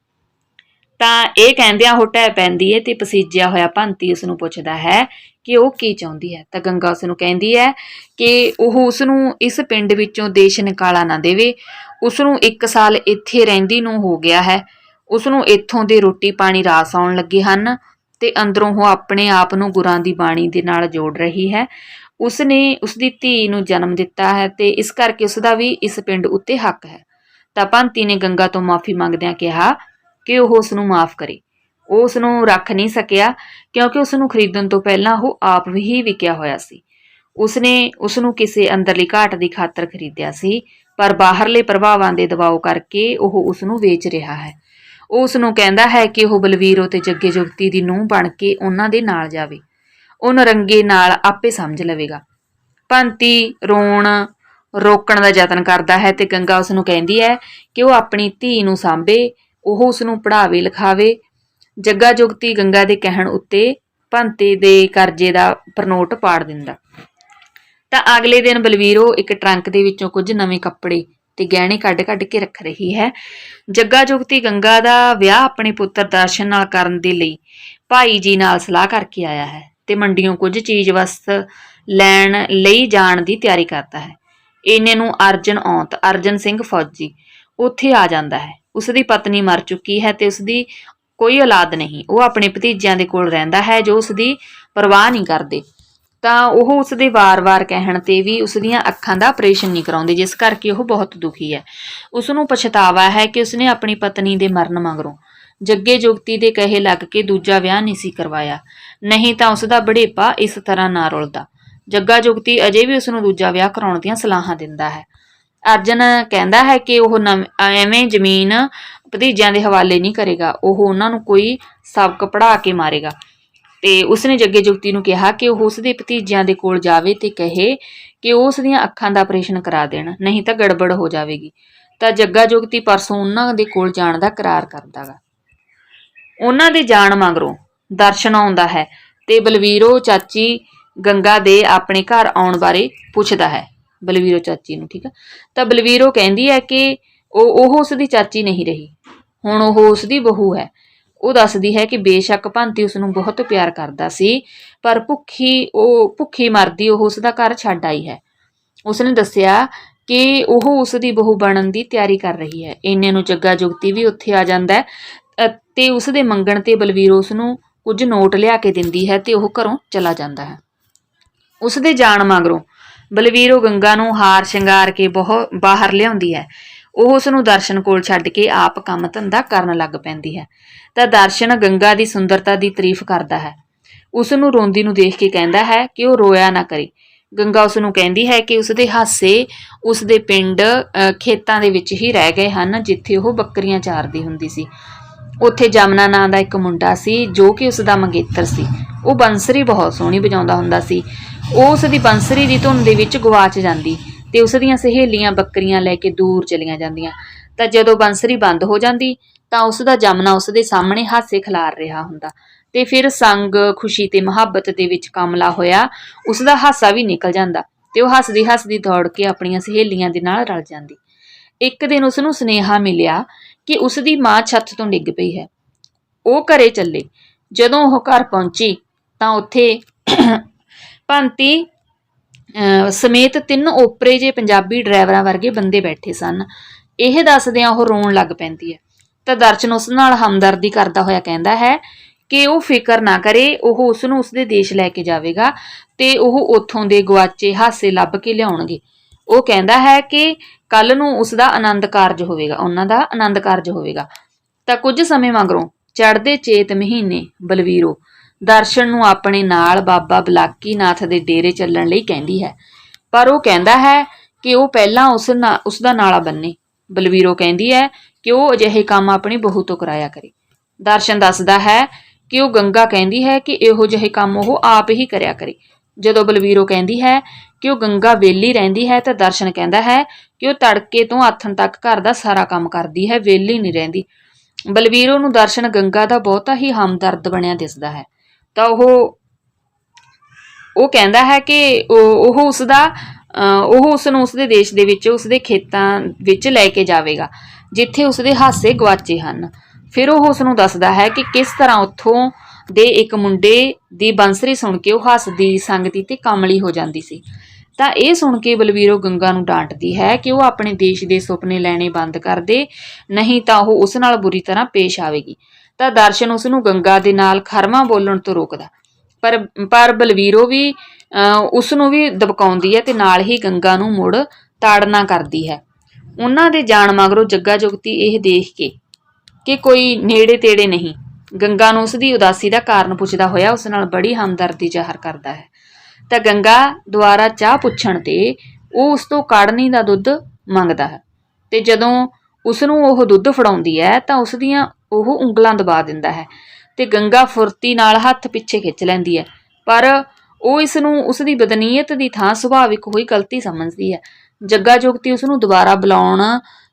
ਤਾਂ ਇਹ ਕਹਿੰਦਿਆਂ ਉਹ ਟਹਿ ਪੈਂਦੀ ਹੈ ਤੇ ਪਸੀਜਿਆ ਹੋਇਆ ਭੰਤੀ ਉਸ ਨੂੰ ਪੁੱਛਦਾ ਹੈ ਕਿ ਉਹ ਕੀ ਚਾਹੁੰਦੀ ਹੈ? ਤਾਂ ਗੰਗਾ ਉਸ ਨੂੰ ਕਹਿੰਦੀ ਹੈ ਕਿ ਉਹ ਉਸ ਨੂੰ ਇਸ ਪਿੰਡ ਵਿੱਚੋਂ ਦੇਸ਼ ਨਿਕਾਲਾ ਨਾ ਦੇਵੇ। ਉਸ ਨੂੰ 1 ਸਾਲ ਇੱਥੇ ਰਹਿੰਦੀ ਨੂੰ ਹੋ ਗਿਆ ਹੈ। ਉਸ ਨੂੰ ਇੱਥੋਂ ਦੇ ਰੋਟੀ ਪਾਣੀ ਰਾਸ ਆਉਣ ਲੱਗੇ ਹਨ। ਤੇ ਅੰਦਰੋਂ ਉਹ ਆਪਣੇ ਆਪ ਨੂੰ ਗੁਰਾਂ ਦੀ ਬਾਣੀ ਦੇ ਨਾਲ ਜੋੜ ਰਹੀ ਹੈ। ਉਸ ਨੇ ਉਸ ਦੀ ਧੀ ਨੂੰ ਜਨਮ ਦਿੱਤਾ ਹੈ ਤੇ ਇਸ ਕਰਕੇ ਉਸ ਦਾ ਵੀ ਇਸ ਪਿੰਡ ਉੱਤੇ ਹੱਕ ਹੈ। ਤਾਂ ਭੰਤੀ ਨੇ ਗੰਗਾ ਤੋਂ ਮਾਫੀ ਮੰਗਦਿਆਂ ਕਿਹਾ ਕਿ ਉਹ ਉਸ ਨੂੰ ਮਾਫ ਕਰੇ। ਉਹ ਉਸ ਨੂੰ ਰੱਖ ਨਹੀਂ ਸਕਿਆ ਕਿਉਂਕਿ ਉਸ ਨੂੰ ਖਰੀਦਣ ਤੋਂ ਪਹਿਲਾਂ ਉਹ ਆਪ ਹੀ ਵਿਕਿਆ ਹੋਇਆ ਸੀ। ਉਸ ਨੇ ਉਸ ਨੂੰ ਕਿਸੇ ਅੰਦਰਲੀ ਘਾਟ ਦੀ ਖਾਤਰ ਖਰੀਦਿਆ ਸੀ, ਪਰ ਬਾਹਰਲੇ ਪ੍ਰਭਾਵਾਂ ਦੇ ਦਬਾਅ ਕਰਕੇ ਉਹ ਉਸ ਨੂੰ ਵੇਚ ਰਿਹਾ ਹੈ। ਉਹ ਉਸ ਨੂੰ ਕਹਿੰਦਾ ਹੈ ਕਿ ਉਹ ਬਲਵੀਰੋ ਤੇ ਜੱਗੇ ਜੁਗਤੀ ਦੀ ਨੂੰਹ ਬਣ ਕੇ ਉਹਨਾਂ ਦੇ ਨਾਲ ਜਾਵੇ। ਉਹ ਨਰੰਗੇ ਨਾਲ ਆਪੇ ਸਮਝ ਲਵੇਗਾ। ਭੰਤੀ, ਰੋਣ, ਰੋਕਣ ਦਾ ਯਤਨ ਕਰਦਾ ਹੈ ਤੇ ਗੰਗਾ ਉਸ ਨੂੰ ਕਹਿੰਦੀ ਹੈ ਕਿ ਉਹ ਆਪਣੀ ਧੀ ਨੂੰ ਸਾਂਭੇ, ਉਹ ਉਸ ਨੂੰ ਪੜ੍ਹਾਵੇ, ਲਿਖਾਵੇ। ਜੱਗਾ ਜੁਗਤੀ ਗੰਗਾ ਦੇ ਕਹਿਣ ਉੱਤੇ ਭੰਤੇ ਦੇ ਕਰਜ਼ੇ ਦਾ ਪ੍ਰਨੋਟ ਪਾੜ ਦਿੰਦਾ। ਤਾਂ ਅਗਲੇ ਦਿਨ ਬਲਵੀਰੋ ਇੱਕ ਟਰੰਕ ਦੇ ਵਿੱਚੋਂ ਕੁਝ ਨਵੇਂ ਕੱਪੜੇ ਤੇ ਗਹਿਣੇ ਕੱਢ-ਕੱਢ ਕੇ ਰੱਖ ਰਹੀ ਹੈ। ਜੱਗਾ ਜੁਗਤੀ ਗੰਗਾ ਦਾ ਵਿਆਹ ਆਪਣੇ ਪੁੱਤਰ ਦਰਸ਼ਨ ਨਾਲ ਕਰਨ ਦੇ ਲਈ ਭਾਈ ਜੀ ਨਾਲ ਸਲਾਹ ਕਰਕੇ ਆਇਆ ਹੈ ਤੇ ਮੰਡੀੋਂ ਕੁਝ ਚੀਜ਼ ਵਸਤ ਲੈਣ ਲਈ ਜਾਣ ਦੀ ਤਿਆਰੀ ਕਰਦਾ ਹੈ। ਇੰਨੇ ਨੂੰ ਅਰਜਨ ਔਂਤ, ਅਰਜਨ ਸਿੰਘ ਫੌਜੀ, ਉੱਥੇ ਆ ਜਾਂਦਾ ਹੈ। ਉਸ ਦੀ ਪਤਨੀ ਮਰ ਚੁੱਕੀ ਹੈ ਤੇ ਉਸ ਦੀ ਕੋਈ ਔਲਾਦ ਨਹੀਂ। ਉਹ ਆਪਣੇ ਭਤੀਜਿਆਂ ਦੇ ਕੋਲ ਰਹਿੰਦਾ ਹੈ ਜੋ ਉਸ ਦੀ ਪਰਵਾਹ ਨਹੀਂ ਕਰਦੇ। ਤਾਂ ਉਹ ਉਸ ਦੇ ਵਾਰ-ਵਾਰ ਕਹਿਣ ਤੇ ਵੀ ਉਸ ਦੀਆਂ ਅੱਖਾਂ ਦਾ ਆਪਰੇਸ਼ਨ ਨਹੀਂ ਕਰਾਉਂਦੇ, ਜਿਸ ਕਰਕੇ ਉਹ ਬਹੁਤ ਦੁਖੀ ਹੈ। ਉਸ ਨੂੰ ਪਛਤਾਵਾ ਹੈ ਕਿ ਉਸਨੇ ਆਪਣੀ ਪਤਨੀ ਦੇ ਮਰਨ ਮਗਰੋਂ ਜੱਗੇ ਜੁਗਤੀ ਦੇ ਕਹੇ ਲੱਗ ਕੇ ਦੂਜਾ ਵਿਆਹ ਨਹੀਂ ਸੀ ਕਰਵਾਇਆ। ਨਹੀਂ ਤਾਂ ਉਸ ਦਾ ਬੜੇਪਾ ਇਸ ਤਰ੍ਹਾਂ ਨਾ ਰੁਲਦਾ। ਜੱਗਾ ਜੁਗਤੀ ਅਜੇ ਵੀ ਉਸ ਨੂੰ ਦੂਜਾ ਵਿਆਹ ਕਰਾਉਣ ਦੀਆਂ ਸਲਾਹਾਂ ਦਿੰਦਾ ਹੈ। ਅਰਜਨ ਕਹਿੰਦਾ ਹੈ ਕਿ ਉਹ ਨਵ- ਐਵੇਂ ਜ਼ਮੀਨ ਭਤੀਜਿਆਂ ਦੇ ਹਵਾਲੇ ਨਹੀਂ ਕਰੇਗਾ। ਉਹ ਉਹਨਾਂ ਨੂੰ ਕੋਈ ਸਬਕ ਪੜ੍ਹਾ ਕੇ ਮਾਰੇਗਾ। ਤੇ ਉਸਨੇ ਜੱਗੇ ਜੁਗਤੀ ਨੂੰ ਕਿਹਾ ਕਿ ਉਹ ਉਸਦੇ ਭਤੀਜਿਆਂ ਦੇ ਕੋਲ ਜਾਵੇ ਤੇ ਕਹੇ ਕਿ ਉਹ ਉਸ ਦੀਆਂ ਅੱਖਾਂ ਦਾ ਆਪਰੇਸ਼ਨ ਕਰਾ ਦੇਣ, ਨਹੀਂ ਤਾਂ ਗੜਬੜ ਹੋ ਜਾਵੇਗੀ। ਤਾਂ ਜੱਗਾ ਜੁਗਤੀ ਪਰਸੋਂ ਉਹਨਾਂ ਦੇ ਕੋਲ ਜਾਣ ਦਾ ਕਰਾਰ ਕਰਦਾਗਾ। ਉਹਨਾਂ ਦੇ ਜਾਣ ਮਗਰੋਂ ਦਰਸ਼ਨ ਆਉਂਦਾ ਹੈ ਤੇ ਬਲਵੀਰੋ ਚਾਚੀ ਗੰਗਾ ਦੇ ਆਪਣੇ ਘਰ ਆਉਣ ਬਾਰੇ ਪੁੱਛਦਾ ਹੈ। ਬਲਵੀਰੋ ਚਾਚੀ ਨੂੰ, ਠੀਕ ਆ? ਤਾਂ ਬਲਵੀਰੋ ਕਹਿੰਦੀ ਹੈ ਕਿ ਉਹ ਉਹ ਉਸ ਦੀ ਚਾਚੀ ਨਹੀਂ ਰਹੀ। ਹੁਣ ਉਹ ਉਸ ਦੀ ਬਹੂ ਹੈ। ਉਹ ਦੱਸਦੀ ਹੈ ਕਿ ਬੇਸ਼ੱਕ ਭੰਤੀ ਉਸ ਨੂੰ ਬਹੁਤ ਪਿਆਰ ਕਰਦਾ ਸੀ, ਪਰ ਭੁੱਖੀ ਉਹ, ਭੁੱਖੀ ਮਰਦੀ ਉਹ ਉਸ ਦਾ ਘਰ ਛੱਡ ਆਈ ਹੈ। ਉਸਨੇ ਦੱਸਿਆ ਕਿ ਉਹ ਉਸ ਦੀ ਬਹੂ ਬਣਨ ਦੀ ਤਿਆਰੀ ਕਰ ਰਹੀ ਹੈ। ਇੰਨੇ ਨੂੰ ਜੱਗਾ ਜੁਗਤੀ ਵੀ ਉੱਥੇ ਆ ਜਾਂਦਾ ਹੈ ਅ- ਤੇ ਉਸ ਦੇ ਮੰਗਣ ਤੇ ਬਲਵੀਰ ਉਸ ਨੂੰ ਕੁਝ ਨੋਟ ਲਿਆ ਕੇ ਦਿੰਦੀ ਹੈ ਤੇ ਉਹ ਘਰੋਂ ਚਲਾ ਜਾਂਦਾ ਹੈ। ਉਸ ਦੇ ਜਾਣ ਮਗਰੋਂ ਬਲਵੀਰੋ ਗੰਗਾ ਨੂੰ ਹਾਰ ਸ਼ਿੰਗਾਰ ਕੇ ਬਹੁਤ ਬਾਹਰ ਲਿਆਉਂਦੀ ਹੈ। ਉਹ ਉਸ ਨੂੰ ਦਰਸ਼ਨ ਕੋਲ ਛੱਡ ਕੇ ਆਪ ਕੰਮ ਧੰਦਾ ਕਰਨ ਲੱਗ ਪੈਂਦੀ ਹੈ। ਤਾਂ ਦਰਸ਼ਨ ਗੰਗਾ ਦੀ ਸੁੰਦਰਤਾ ਦੀ ਤਾਰੀਫ ਕਰਦਾ ਹੈ। ਉਸ ਨੂੰ ਰੋਂਦੀ ਨੂੰ ਦੇਖ ਕੇ ਕਹਿੰਦਾ ਹੈ ਕਿ ਉਹ ਰੋਇਆ ਨਾ ਕਰੇ। ਗੰਗਾ ਉਸ ਨੂੰ ਕਹਿੰਦੀ ਹੈ ਕਿ ਉਸ ਦੇ ਹਾਸੇ ਉਸ ਦੇ ਪਿੰਡ ਖੇਤਾਂ ਦੇ ਵਿੱਚ ਹੀ ਰਹਿ ਗਏ ਹਨ, ਜਿੱਥੇ ਉਹ ਬੱਕਰੀਆਂ ਚਾਰਦੀ ਹੁੰਦੀ ਸੀ। ਉੱਥੇ ਜਮਨਾ ਨਾਂ ਦਾ ਇੱਕ ਮੁੰਡਾ ਸੀ ਜੋ ਕਿ ਉਸ ਦਾ ਮੰਗੇਤਰ ਸੀ। ਉਹ ਬੰਸਰੀ ਬਹੁਤ ਸੋਹਣੀ ਵਜਾਉਂਦਾ ਹੁੰਦਾ ਸੀ। ਉਹ ਉਸ ਦੀ ਬੰਸਰੀ ਦੀ ਧੁਨ ਦੇ ਵਿੱਚ ਗਵਾਚ ਜਾਂਦੀ। ਤੇ ਉਸ ਦੀਆਂ ਸਹੇਲੀਆਂ ਬੱਕਰੀਆਂ ਲੈ ਕੇ ਦੂਰ ਚਲੀਆਂ ਜਾਂਦੀਆਂ। ਤਾਂ ਜਦੋਂ ਬੰਸਰੀ ਬੰਦ ਹੋ ਜਾਂਦੀ, ਤਾਂ ਉਸ ਦਾ ਜਮਨਾ ਉਸ ਦੇ ਸਾਹਮਣੇ ਹਾਸੇ ਖਿਲਾਰ ਰਿਹਾ ਹੁੰਦਾ। ਤੇ ਫਿਰ ਸੰਗ, ਖੁਸ਼ੀ ਤੇ ਮੁਹੱਬਤ ਦੇ ਵਿੱਚ ਕਮਲਾ ਹੋਇਆ, ਉਸ ਦਾ ਹਾਸਾ ਵੀ ਨਿਕਲ ਜਾਂਦਾ ਤੇ ਉਹ ਹੱਸਦੀ ਹੱਸਦੀ ਦੌੜ ਕੇ ਆਪਣੀਆਂ ਸਹੇਲੀਆਂ ਦੇ ਨਾਲ ਰਲ ਜਾਂਦੀ। ਇੱਕ ਦਿਨ ਉਸ ਨੂੰ ਸੁਨੇਹਾ ਮਿਲਿਆ ਕਿ ਉਸ ਦੀ ਮਾਂ ਛੱਤ ਤੋਂ ਡਿੱਗ ਪਈ ਹੈ। ਉਹ ਘਰੇ ਚੱਲੇ। ਜਦੋਂ ਉਹ ਘਰ ਪਹੁੰਚੀ, ਤਾਂ ਉੱਥੇ ਭੰਤੀ ਸਮੇਤ ਤਿੰਨ ਓਪਰੇ ਜੇ ਪੰਜਾਬੀ ਡਰਾਈਵਰਾਂ ਵਰਗੇ ਬੰਦੇ ਬੈਠੇ ਸਨ। ਇਹ ਦੱਸਦਿਆਂ ਉਹ ਰੋਣ ਲੱਗ ਪੈਂਦੀ ਹੈ। ਤਾਂ ਦਰਸ਼ਨ ਉਸ ਨਾਲ ਹਮਦਰਦੀ ਕਰਦਾ ਹੋਇਆ ਕਹਿੰਦਾ ਹੈ ਕਿ ਉਹ ਫਿਕਰ ਨਾ ਕਰੇ, ਉਹ ਉਸ ਨੂੰ ਉਸਦੇ ਦੇਸ਼ ਲੈ ਕੇ ਜਾਵੇਗਾ ਤੇ ਉਹ ਉੱਥੋਂ ਦੇ ਗਵਾਚੇ ਹਾਸੇ ਲੱਭ ਕੇ ਲਿਆਉਣਗੇ। ਉਹ ਕਹਿੰਦਾ ਹੈ ਕਿ ਕੱਲ ਨੂੰ ਉਸ ਦਾ ਆਨੰਦ ਕਾਰਜ ਹੋਵੇਗਾ, ਉਹਨਾਂ ਦਾ ਆਨੰਦ ਕਾਰਜ ਹੋਵੇਗਾ। ਤਾਂ ਕੁਝ ਸਮੇਂ ਮਗਰੋਂ ਚੜ੍ਹਦੇ ਚੇਤ ਮਹੀਨੇ ਬਲਵੀਰੋ ਦਰਸ਼ਨ ਨੂੰ ਆਪਣੇ ਨਾਲ ਬਾਬਾ ਬਲਾਕੀ ਨਾਥ ਦੇ ਡੇਰੇ ਚੱਲਣ ਲਈ ਕਹਿੰਦੀ ਹੈ। ਪਰ ਉਹ ਕਹਿੰਦਾ ਹੈ ਕਿ ਉਹ ਪਹਿਲਾਂ ਉਸ ਨਾ, ਉਸ ਦਾ ਨਾਲਾ ਬੰਨੇ। ਬਲਵੀਰੋ ਕਹਿੰਦੀ ਹੈ ਕਿ ਉਹ ਅਜਿਹੇ ਕੰਮ ਆਪਣੀ ਬਹੂ ਤੋਂ ਕਰਾਇਆ ਕਰੇ। ਦਰਸ਼ਨ ਦੱਸਦਾ ਹੈ ਕਿ ਉਹ ਗੰਗਾ ਕਹਿੰਦੀ ਹੈ ਕਿ ਇਹੋ ਜਿਹੇ ਕੰਮ ਉਹ ਆਪ ਹੀ ਕਰਿਆ ਕਰੇ। ਜਦੋਂ ਬਲਵੀਰੋ ਕਹਿੰਦੀ ਹੈ ਕਿ ਉਹ ਗੰਗਾ ਵੇਲੀ ਰਹਿੰਦੀ ਹੈ ਤਾਂ ਦਰਸ਼ਨ ਕਹਿੰਦਾ ਹੈ ਕਿ ਉਹ ਤੜਕੇ ਤੋਂ ਆਥਣ ਤੱਕ ਘਰ ਦਾ ਸਾਰਾ ਕੰਮ ਕਰਦੀ ਹੈ ਵੇਲੀ ਨਹੀਂ ਰਹਿੰਦੀ। ਬਲਵੀਰੋ ਨੂੰ ਦਰਸ਼ਨ ਗੰਗਾ ਦਾ ਬਹੁਤਾ ਹੀ ਹਮਦਰਦ ਬਣਿਆ ਦਿਸਦਾ ਹੈ। ਤਾਂ ਉਹ ਉਹ ਕਹਿੰਦਾ ਹੈ ਕਿ ਉਹ ਉਹ ਉਸ ਦਾ ਅਹ, ਉਹ ਉਸ ਨੂੰ ਉਸ ਦੇ ਦੇਸ਼ ਦੇ ਵਿੱਚ ਉਸ ਦੇ ਖੇਤਾਂ ਵਿੱਚ ਲੈ ਕੇ ਜਾਵੇਗਾ ਜਿੱਥੇ ਉਸ ਦੇ ਹਾਸੇ ਗਵਾਚੇ ਹਨ। ਫਿਰ ਉਹ ਉਸ ਨੂੰ ਦੱਸਦਾ ਹੈ ਕਿ ਕਿਸ ਤਰ੍ਹਾਂ ਉੱਥੋਂ ਦੇ ਇੱਕ ਮੁੰਡੇ ਦੀ ਬੰਸਰੀ ਸੁਣ ਕੇ ਉਹ ਹੱਸਦੀ ਸੰਗਤੀ ਤੇ ਕਮਲੀ ਹੋ ਜਾਂਦੀ ਸੀ। ਤਾਂ ਇਹ ਸੁਣ ਕੇ ਬਲਵੀਰੋ ਗੰਗਾ ਨੂੰ ਡਾਂਟਦੀ ਹੈ ਕਿ ਉਹ ਆਪਣੇ ਦੇਸ਼ ਦੇ ਸੁਪਨੇ ਲੈਣੇ ਬੰਦ ਕਰ ਦੇ ਨਹੀਂ ਤਾਂ ਉਹ ਉਸ ਨਾਲ ਬੁਰੀ ਤਰ੍ਹਾਂ ਪੇਸ਼ ਆਵੇਗੀ। ਤਾਂ ਦਰਸ਼ਨ ਉਸ ਨੂੰ ਗੰਗਾ ਦੇ ਨਾਲ ਖਰਮਾ ਬੋਲਣ ਤੋਂ ਰੋਕਦਾ। ਪਰ ਪਰ ਬਲਵੀਰੋ ਵੀ ਉਸ ਨੂੰ ਵੀ ਦਬਕਾਉਂਦੀ ਹੈ ਤੇ ਨਾਲ ਹੀ ਗੰਗਾ ਨੂੰ ਮੁੜ ਤਾੜਨਾ ਕਰਦੀ ਹੈ। ਉਹਨਾਂ ਦੇ ਜਾਣ ਮਗਰੋਂ ਜੱਗਾ ਜੁਗਤੀ ਇਹ ਦੇਖ ਕੇ, ਕਿ ਕੋਈ ਨੇੜੇ ਤੇੜੇ ਨਹੀਂ। ਗੰਗਾ ਨੂੰ ਉਸ ਦੀ ਉਦਾਸੀ ਦਾ ਕਾਰਨ ਪੁੱਛਦਾ ਹੋਇਆ ਉਸ ਨਾਲ ਬੜੀ ਹਮਦਰਦੀ ਜ਼ਾਹਰ ਕਰਦਾ ਹੈ। ਤਾਂ ਗੰਗਾ ਦੁਆਰਾ ਚਾਹ ਪੁੱਛਣ ਤੇ ਉਹ ਉਸ ਤੋਂ ਕਾੜਨੀ ਦਾ ਦੁੱਧ ਮੰਗਦਾ ਹੈ। ਤੇ ਜਦੋਂ ਉਸ ਨੂੰ ਉਹ ਦੁੱਧ ਫੜਾਉਂਦੀ ਹੈ ਤਾਂ ਉਸ ਦੀਆਂ ਉਹ ਉਂਗਲਾਂ ਦਬਾ ਦਿੰਦਾ ਹੈ ਤੇ ਗੰਗਾ ਫੁਰਤੀ ਨਾਲ ਹੱਥ ਪਿੱਛੇ ਖਿੱਚ ਲੈਂਦੀ ਹੈ। ਪਰ ਉਹ ਇਸ ਨੂੰ ਉਸ ਦੀ ਬਦਨੀਅਤ ਦੀ ਥਾਂ ਸੁਭਾਵਿਕ ਹੋਈ ਗਲਤੀ ਸਮਝਦੀ ਹੈ। ਜੱਗਾ ਜੋਗਤੀ ਉਸ ਨੂੰ ਦੁਬਾਰਾ ਬੁਲਾਉਣ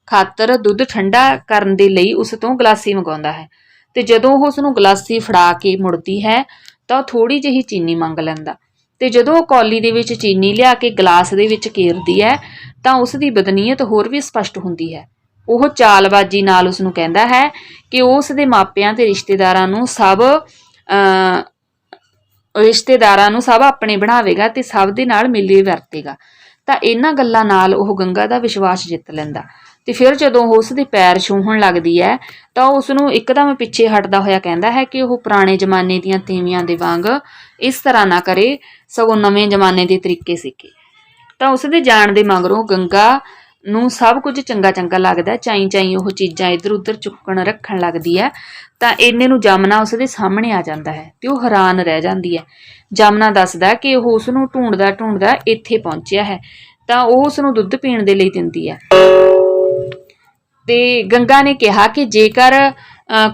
ਖਾਤਰ ਦੁੱਧ ਠੰਡਾ ਕਰਨ ਦੇ ਲਈ ਉਸ ਤੋਂ ਗਲਾਸੀ ਮੰਗਾਉਂਦਾ ਹੈ ਤੇ ਜਦੋਂ ਉਹ ਉਸ ਨੂੰ ਗਲਾਸੀ ਫੜਾ ਕੇ ਮੁੜਦੀ ਹੈ ਤਾਂ ਥੋੜੀ ਜਿਹੀ ਚੀਨੀ ਮੰਗ ਲੈਂਦਾ। ਤੇ ਜਦੋਂ ਉਹ ਕੌਲੀ ਦੇ ਵਿੱਚ ਚੀਨੀ ਲਿਆ ਕੇ ਗਲਾਸ ਦੇ ਵਿੱਚ ਕੇਰਦੀ ਹੈ ਤਾਂ ਉਸ ਦੀ ਬਦਨੀਅਤ ਹੋਰ ਵੀ ਸਪਸ਼ਟ ਹੁੰਦੀ ਹੈ। ਉਹ ਚਾਲਬਾਜ਼ੀ ਨਾਲ ਉਸ ਨੂੰ ਕਹਿੰਦਾ ਹੈ ਕਿ ਉਹ ਉਸ ਦੇ ਮਾਪਿਆਂ ਤੇ ਰਿਸ਼ਤੇਦਾਰਾਂ ਨੂੰ ਸਭ ਅਹ, ਰਿਸ਼ਤੇਦਾਰਾਂ ਨੂੰ ਸਭ ਆਪਣੇ ਬਣਾਵੇਗਾ ਤੇ ਸਭ ਦੇ ਨਾਲ ਮਿਲੇ ਵਰਤੇਗਾ। ਤਾਂ ਇਹਨਾਂ ਗੱਲਾਂ ਨਾਲ ਉਹ ਗੰਗਾ ਦਾ ਵਿਸ਼ਵਾਸ ਜਿੱਤ ਲੈਂਦਾ। ਤੇ ਫਿਰ ਜਦੋਂ ਉਹ ਉਸ ਦੇ ਪੈਰ ਛੂਹਣ ਲੱਗਦੀ ਹੈ ਤਾਂ ਉਹ ਉਸ ਨੂੰ ਇੱਕਦਮ ਪਿੱਛੇ ਹਟਦਾ ਹੋਇਆ ਕਹਿੰਦਾ ਹੈ ਕਿ ਉਹ ਪੁਰਾਣੇ ਜ਼ਮਾਨੇ ਦੀਆਂ ਤੀਵੀਆਂ ਦੇ ਵਾਂਗ ਇਸ ਤਰ੍ਹਾਂ ਨਾ ਕਰੇ ਸਗੋਂ ਨਵੇਂ ਜ਼ਮਾਨੇ ਦੇ ਤਰੀਕੇ ਸਿੱਖੇ। ਤਾਂ ਉਸ ਦੇ ਜਾਣ ਦੇ ਮਗਰੋਂ ਗੰਗਾ ਨੂੰ ਸਭ ਕੁਝ ਚੰਗਾ ਚੰਗਾ ਲੱਗਦਾ, ਚਾਈ ਚਾਈ ਉਹ ਚੀਜ਼ਾਂ ਇੱਧਰ ਉੱਧਰ ਚੁੱਕਣ ਰੱਖਣ ਲੱਗਦੀ ਹੈ, ਤਾਂ ਇੰਨੇ ਨੂੰ ਜਮਨਾ ਉਸ ਦੇ ਸਾਹਮਣੇ ਆ ਜਾਂਦਾ ਹੈ ਤੇ ਉਹ ਹੈਰਾਨ ਰਹਿ ਜਾਂਦੀ ਹੈ। ਜਮਨਾ ਦੱਸਦਾ ਕਿ ਉਹ ਉਸ ਨੂੰ ਢੂੰਡਦਾ ਢੂੰਡਦਾ ਇੱਥੇ ਪਹੁੰਚਿਆ ਹੈ, ਤਾਂ ਉਹ ਉਸ ਨੂੰ ਦੁੱਧ ਪੀਣ ਦੇ ਲਈ ਦਿੰਦੀ ਹੈ। ਤੇ ਗੰਗਾ ਨੇ ਕਿਹਾ ਕਿ ਜੇਕਰ